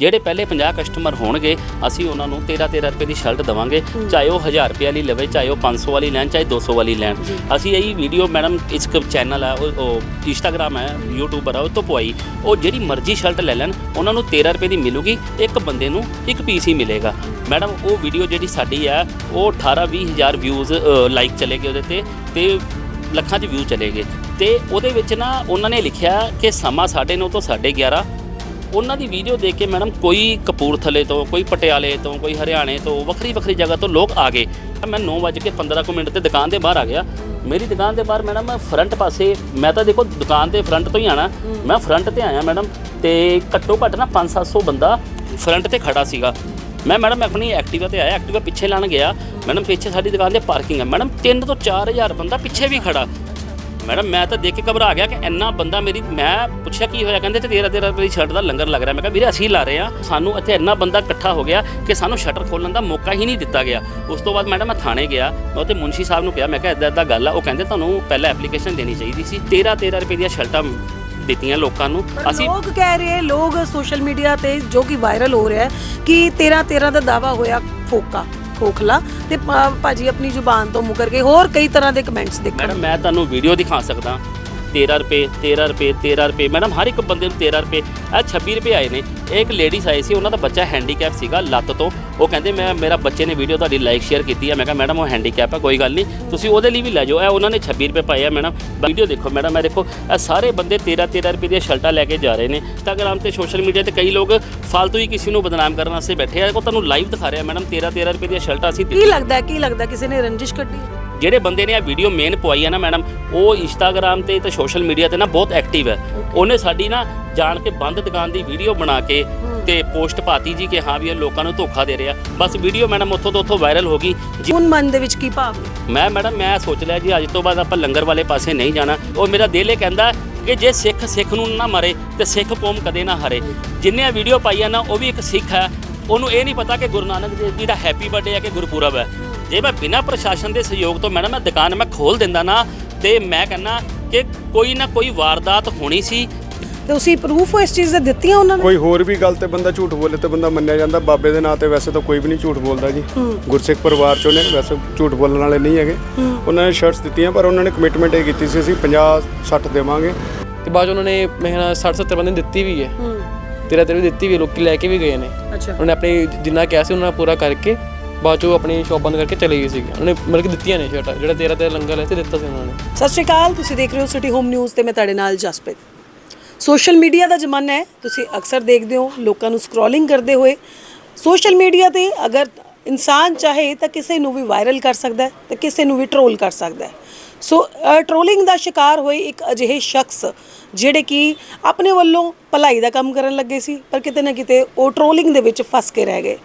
ਜਿਹੜੇ ਪਹਿਲੇ 50 ਕਸਟਮਰ ਹੋਣਗੇ ਅਸੀਂ ਉਹਨਾਂ ਨੂੰ 13 13 ਰੁਪਏ ਦੀ ਸ਼ਰਟ ਦਵਾਂਗੇ ਚਾਹੇ ਉਹ 1000 ਰੁਪਏ ਵਾਲੀ ਲਵੇ ਚਾਹੇ ਉਹ 500 ਵਾਲੀ ਲੈਣ ਚਾਹੇ 200 ਵਾਲੀ ਲੈਣ। ਅਸੀਂ ਇਹੀ ਵੀਡੀਓ ਮੈਡਮ ਇਸ ਚੈਨਲ ਹੈ ਉਹ ਇੰਸਟਾਗ੍ਰam ਹੈ ਯੂਟਿਊਬਰ ਹੈ ਉਹ ਤੋਂ ਪਵਾਈ। ਉਹ ਜਿਹੜੀ ਮਰਜ਼ੀ ਸ਼ਰਟ ਲੈ ਲੈਣ ਉਹਨਾਂ ਨੂੰ 13 ਰੁਪਏ ਦੀ ਮਿਲੂਗੀ ਇੱਕ ਬੰਦੇ ਨੂੰ ਇੱਕ ਪੀਸ ਹੀ ਮਿਲੇਗਾ। ਮੈਡਮ ਉਹ ਵੀਡੀਓ ਜਿਹੜੀ ਸਾਡੀ ਹੈ ਉਹ 18 20 ਹਜ਼ਾਰ ਵਿਊਜ਼ ਲਾਈਕ ਚਲੇ ਗਏ ਉਹਦੇ ਤੇ ਤੇ ਲੱਖਾਂ 'ਚ ਵਿਊ ਚਲੇ ਗਏ ਤੇ ਉਹਦੇ ਵਿੱਚ ਨਾ ਉਹਨਾਂ ਨੇ ਲਿਖਿਆ ਕਿ ਸਮਾਂ 9:30 ਤੋਂ 11:30 ਉਹਨਾਂ ਦੀ ਵੀਡੀਓ ਦੇਖ ਕੇ ਮੈਡਮ ਕੋਈ ਕਪੂਰਥਲੇ ਤੋਂ ਕੋਈ ਪਟਿਆਲੇ ਤੋਂ ਕੋਈ ਹਰਿਆਣੇ ਤੋਂ ਵੱਖਰੀ ਵੱਖਰੀ ਜਗ੍ਹਾ ਤੋਂ ਲੋਕ ਆ ਗਏ। ਮੈਂ 9:15 ਕੁ ਮਿੰਟ ਤੇ ਦੁਕਾਨ ਦੇ ਬਾਹਰ ਆ ਗਿਆ। ਮੇਰੀ ਦੁਕਾਨ ਦੇ ਬਾਹਰ ਮੈਡਮ ਫਰੰਟ ਪਾਸੇ ਮੈਂ ਤਾਂ ਦੇਖੋ ਦੁਕਾਨ ਦੇ ਫਰੰਟ ਤੋਂ ਹੀ ਆਣਾ। ਮੈਂ ਫਰੰਟ ਤੇ ਆਇਆ ਮੈਡਮ ਤੇ ਘੱਟੋ ਘੱਟ ਨਾ 5-700 ਬੰਦਾ ਫਰੰਟ ਤੇ ਖੜਾ ਸੀਗਾ। ਮੈਂ ਮੈਡਮ ਆਪਣੀ ਐਕਟਿਵਾ ਤੇ ਆਇਆ ਐਕਟਿਵਾ ਪਿੱਛੇ ਲਾਣ ਗਿਆ। ਮੈਡਮ ਪਿੱਛੇ ਸਾਡੀ ਦੁਕਾਨ ਦੇ ਪਾਰਕਿੰਗ ਹੈ। ਮੈਡਮ 3 ਤੋਂ 4000 ਬੰਦਾ ਪਿੱਛੇ ਵੀ ਖੜਾ। ਮੈਡਮ ਮੈਂ ਤਾਂ ਦੇਖ ਕੇ ਘਬਰਾ ਗਿਆ ਕਿ ਇੰਨਾ ਬੰਦਾ ਮੇਰੀ ਮੈਂ ਪੁੱਛਿਆ ਕੀ ਹੋਇਆ ਕਹਿੰਦੇ ਤੇ 13 13 ਰੁਪਏ ਦੀ ਸ਼ਰਟ ਦਾ ਲੰਗਰ ਲੱਗ ਰਿਹਾ। ਮੈਂ ਕਿਹਾ ਵੀਰੇ ਅਸੀਂ ਲਾ ਰਹੇ ਆ ਸਾਨੂੰ ਇੱਥੇ ਇੰਨਾ ਬੰਦਾ ਇਕੱਠਾ ਹੋ ਗਿਆ ਕਿ ਸਾਨੂੰ ਸ਼ਟਰ ਖੋਲਣ ਦਾ ਮੌਕਾ ਹੀ ਨਹੀਂ ਦਿੱਤਾ ਗਿਆ। ਉਸ ਤੋਂ ਬਾਅਦ ਮੈਡਮ ਮੈਂ ਥਾਣੇ ਗਿਆ। ਮੈਂ ਉੱਥੇ ਮੁੰਸ਼ੀ ਸਾਹਿਬ ਨੂੰ ਕਿਹਾ ਮੈਂ ਕਿਹਾ ਇਦਾਂ ਇਦਾਂ ਗੱਲ ਆ। ਉਹ ਕਹਿੰਦੇ ਤੁਹਾਨੂੰ ਪਹਿਲਾਂ ਐਪਲੀਕੇਸ਼ਨ ਦੇਣੀ ਚਾਹੀਦੀ ਸੀ। 13 13 ਰੁਪਏ ਦੀਆਂ ਸ਼ਰਟਾਂ ਦਿੱਤੀਆਂ ਲੋਕਾਂ ਨੂੰ। ਅਸੀਂ ਲੋਕ ਕਹਿ ਰਹੇ ਲੋਕ ਸੋਸ਼ਲ ਮੀਡੀਆ ਤੇ ਜੋ ਕਿ ਵਾਇਰਲ ਹੋ ਰਿਹਾ ਹੈ ਕਿ 13 13 ਦਾ ਦਾਵਾ ਹੋਇਆ ਫੋਕਾ। ਖੋਖਲਾ ਤੇ ਭਾਜੀ ਆਪਣੀ ਜ਼ੁਬਾਨ ਤੋਂ ਮੁਕਰ ਗਏ ਹੋਰ ਕਈ ਤਰ੍ਹਾਂ ਦੇ ਕਮੈਂਟਸ ਦੇਖਣ ਮੈਡਮ ਮੈਂ ਤੁਹਾਨੂੰ ਵੀਡੀਓ ਦਿਖਾ ਸਕਦਾ। 13 ਰੁਪਏ 13 ਰੁਪਏ 13 ਰੁਪਏ। ਮੈਡਮ ਹਰ ਇੱਕ ਬੰਦੇ ਨੂੰ 13 ਰੁਪਏ ਇਹ 26 ਰੁਪਏ ਆਏ ਨੇ। ਇਹ ਇੱਕ ਲੇਡੀਜ਼ ਆਈ ਸੀ ਉਹਨਾਂ ਦਾ ਬੱਚਾ ਹੈਂਡੀਕੈਪ ਸੀਗਾ ਲੱਤ ਤੋਂ। ਉਹ ਕਹਿੰਦੇ ਮੈਂ ਮੇਰਾ ਬੱਚੇ ਨੇ ਵੀਡੀਓ ਤੁਹਾਡੀ ਲਾਈਕ ਸ਼ੇਅਰ ਕੀਤੀ ਹੈ ਮੈਂ ਕਿਹਾ ਮੈਡਮ ਉਹ ਹੈਂਡੀਕੈਪ ਹੈ ਕੋਈ ਗੱਲ ਨਹੀਂ। ਤੁਸੀਂ ਉਹਦੇ ਲਈ ਵੀ ਲੈ ਜਾਓ। ਇਹ ਉਹਨਾਂ ਨੇ 26 ਰੁਪਏ ਪਾਏ ਆ ਮੈਡਮ। ਵੀਡੀਓ ਦੇਖੋ ਮੈਡਮ ਇਹ ਦੇਖੋ ਇਹ ਸਾਰੇ ਬੰਦੇ 13 13 ਰੁਪਏ ਦੀਆਂ ਸ਼ਰਟਾਂ ਲੈ ਕੇ ਜਾ ਰਹੇ ਨੇ। ਇੰਸਟਾਗ੍ਰਾਮ ਤੇ ਸੋਸ਼ਲ ਮੀਡੀਆ ਤੇ ਕਈ ਲੋਕ ਫालतू ਹੀ ਕਿਸੇ ਨੂੰ ਬਦਨਾਮ ਕਰਨ ਵਾਸਤੇ ਬੈਠੇ ਆ। ਉਹ ਤੁਹਾਨੂੰ ਲਾਈਵ ਦਿਖਾ ਰਿਹਾ ਮੈਡਮ 13 13 ਰੁਪਏ ਦੀਆਂ ਸ਼ਰਟਾਂ ਅਸੀਂ ਕੀ ਲੱਗਦਾ ਕੀ ਲੱਗਦਾ ਕਿਸੇ ਨੇ ਰੰਜਿਸ਼ ਕੱਢੀ? ਜਿਹੜੇ ਬੰਦੇ ਨੇ ਇਹ ਵੀਡੀਓ ਮੇਨ ਪਵਾਈ ਹੈ ਨਾ ਮੈਡਮ ਉਹ ਇੰਸਟਾਗ੍ਰam ਤੇ ਤੇ ਸੋਸ਼ਲ ਮੀਡੀਆ ਤੇ ਨਾ ਬਹੁਤ ਐਕਟਿਵ ਹੈ ਉਹਨੇ ਸਾਡੀ ਨਾ ਜਾਣ ਕੇ ਬੰਦ ਦੁਕਾਨ ਦੀ ਵੀਡੀਓ ਬਣਾ ਕੇ ਤੇ ਪੋਸਟ ਪਾਤੀ ਜੀ ਕਿ ਹਾਂ ਵੀ ਇਹ ਲੋਕਾਂ ਨੂੰ ਧੋਖਾ ਦੇ ਰਿਹਾ। ਬਸ ਵੀਡੀਓ ਮੈਡਮ ਉੱਥੋਂ ਤੋਂ ਉੱਥੋਂ ਵਾਇਰਲ ਹੋ ਗਈ। ਜੀ ਹੁਣ ਮਨ ਦੇ ਵਿੱਚ ਕੀ ਭਾਵ ਮੈਂ ਮੈਡਮ ਮੈਂ ਸੋਚ ਲਿਆ ਜੀ ਅੱਜ ਤੋਂ ਬਾਅਦ ਆਪਾਂ ਲੰਗਰ ਵਾਲੇ ਪਾਸੇ ਨਹੀਂ ਜਾਣਾ। ਉਹ ਮੇਰਾ ਦਿਲ ਇਹ ਕਹਿੰਦਾ ਕਿ ਜੇ ਸਿੱਖ ਸਿੱਖ ਨੂੰ ਨਾ ਮਰੇ ਤੇ ਸਿੱਖ ਕੌਮ ਕਦੇ ਨਾ ਹਾਰੇ। ਜਿੰਨੇ ਵੀਡੀਓ ਪਾਈਆਂ ਨਾ ਉਹ ਵੀ ਇੱਕ ਸਿੱਖ ਹੈ ਉਹਨੂੰ ਇਹ ਨਹੀਂ ਪਤਾ ਕਿ ਗੁਰੂ ਨਾਨਕ ਦੇਵ ਜੀ ਦਾ ਹੈਪੀ ਬਰਥਡੇ ਹੈ ਕਿ ਗੁਰਪੁਰਬ ਹੈ ਜੇ ਮੈਂ ਬਿਨਾਂ ਪ੍ਰਸ਼ਾਸਨ ਦੇ ਸਹਿਯੋਗ ਤੋਂ ਮੈਡਮ ਮੈਂ ਦੁਕਾਨ ਮੈਂ ਖੋਲ ਦਿੰਦਾ ਨਾ ਤੇ ਮੈਂ ਕਹਿੰਦਾ ਕਿ ਕੋਈ ਨਾ ਕੋਈ ਵਾਰਦਾਤ ਹੋਣੀ ਸੀ। ਤੇ ਉਸੇ ਪ੍ਰੂਫ ਇਸ ਚੀਜ਼ ਦੇ ਦਿੱਤੀਆਂ ਉਹਨਾਂ ਨੇ? ਕੋਈ ਹੋਰ ਵੀ ਗੱਲ ਤੇ ਬੰਦਾ ਝੂਠ ਬੋਲੇ ਤੇ ਬੰਦਾ ਮੰਨਿਆ ਜਾਂਦਾ ਬਾਬੇ ਦੇ ਨਾਂ ਤੇ ਵੈਸੇ ਤਾਂ ਕੋਈ ਵੀ ਨਹੀਂ ਝੂਠ ਬੋਲਦਾ ਜੀ। ਗੁਰਸਿੱਖ ਪਰਿਵਾਰ ਚੋਂ ਨੇ ਵੈਸੇ ਝੂਠ ਬੋਲਣ ਵਾਲੇ ਨਹੀਂ ਹੈਗੇ। ਉਹਨਾਂ ਨੇ ਸ਼ਰਟਸ ਦਿੱਤੀਆਂ ਪਰ ਉਹਨਾਂ ਨੇ ਕਮਿਟਮੈਂਟ ਇਹ ਕੀਤੀ ਸੀ ਅਸੀਂ 50 60 ਦੇਵਾਂਗੇ। ਤੇ ਬਾਅਦ ਉਹਨਾਂ ਨੇ ਮੈਂ ਕਿਹਾ 60 70 ਬੰਦੇ ਦਿੱਤੀ ਵੀ ਹੂੰ। ਤੇਰਾ ਤੇਰੇ ਦਿੱਤੀ ਵੀ ਹੈ, ਲੋਕੀ ਲੈ ਕੇ ਵੀ ਗਏ ਨੇ। ਅੱਛਾ। ਉਹਨੇ ਆਪਣੀ ਜਿੰਨਾ ਕਿਹਾ ਸੀ ਉਹਨਾਂ ਪੂਰਾ ਕਰਕੇ ਬਾਅਦ 'ਚ ਆਪਣੀ ਸ਼ਾਪ ਬੰਦ ਕਰਕੇ ਚਲੇ ਗਏ ਸੀਗੇ। ਉਹਨੇ ਮਤਲਬ ਕਿ ਦਿੱਤੀਆਂ ਨੇ ਸ਼ਰਟਾਂ ਜਿਹੜਾ ਤੇਰਾ ਤੇ ਲੰਗਰ ਲੈ ਤੇ ਦਿੱਤਾ ਸੀ ਉਹਨਾਂ ਨੇ। ਸਤਿ ਸ਼੍ਰੀ ਅਕਾਲ ਤੁਸੀਂ ਦੇਖ ਰਹੇ ਹੋ ਸਿਟੀ ਹੋਮ ਨਿਊਜ਼ ਤੇ ਮੈਂ ਤੁਹਾਡੇ ਨਾਲ ਜਸਪ੍ਰੀਤ। ਸੋਸ਼ਲ ਮੀਡੀਆ ਦਾ ਜ਼ਮਾਨਾ ਹੈ ਤੁਸੀਂ ਅਕਸਰ ਦੇਖਦੇ ਹੋ ਲੋਕਾਂ ਨੂੰ ਸਕਰੋਲਿੰਗ ਕਰਦੇ ਹੋਏ। ਸੋਸ਼ਲ ਮੀਡੀਆ ਤੇ ਅਗਰ ਇਨਸਾਨ ਚਾਹੇ ਤਾਂ ਕਿਸੇ ਨੂੰ ਵੀ ਵਾਇਰਲ ਕਰ ਸਕਦਾ ਹੈ ਤੇ ਕਿਸੇ ਨੂੰ ਵੀ ਟਰੋਲ ਕਰ ਸਕਦਾ ਹੈ। ਸੋ ਟਰੋਲਿੰਗ ਦਾ ਸ਼ਿਕਾਰ ਹੋਏ ਇੱਕ ਅਜਿਹੇ ਸ਼ਖਸ ਜਿਹੜੇ ਕਿ ਆਪਣੇ ਵੱਲੋਂ ਭਲਾਈ ਦਾ ਕੰਮ ਕਰਨ ਲੱਗੇ ਸੀ, ਪਰ ਕਿਤੇ ਨਾ ਕਿਤੇ ਉਹ ਟਰੋਲਿੰਗ ਦੇ ਵਿੱਚ ਫਸ ਕੇ ਰਹਿ ਗਏ।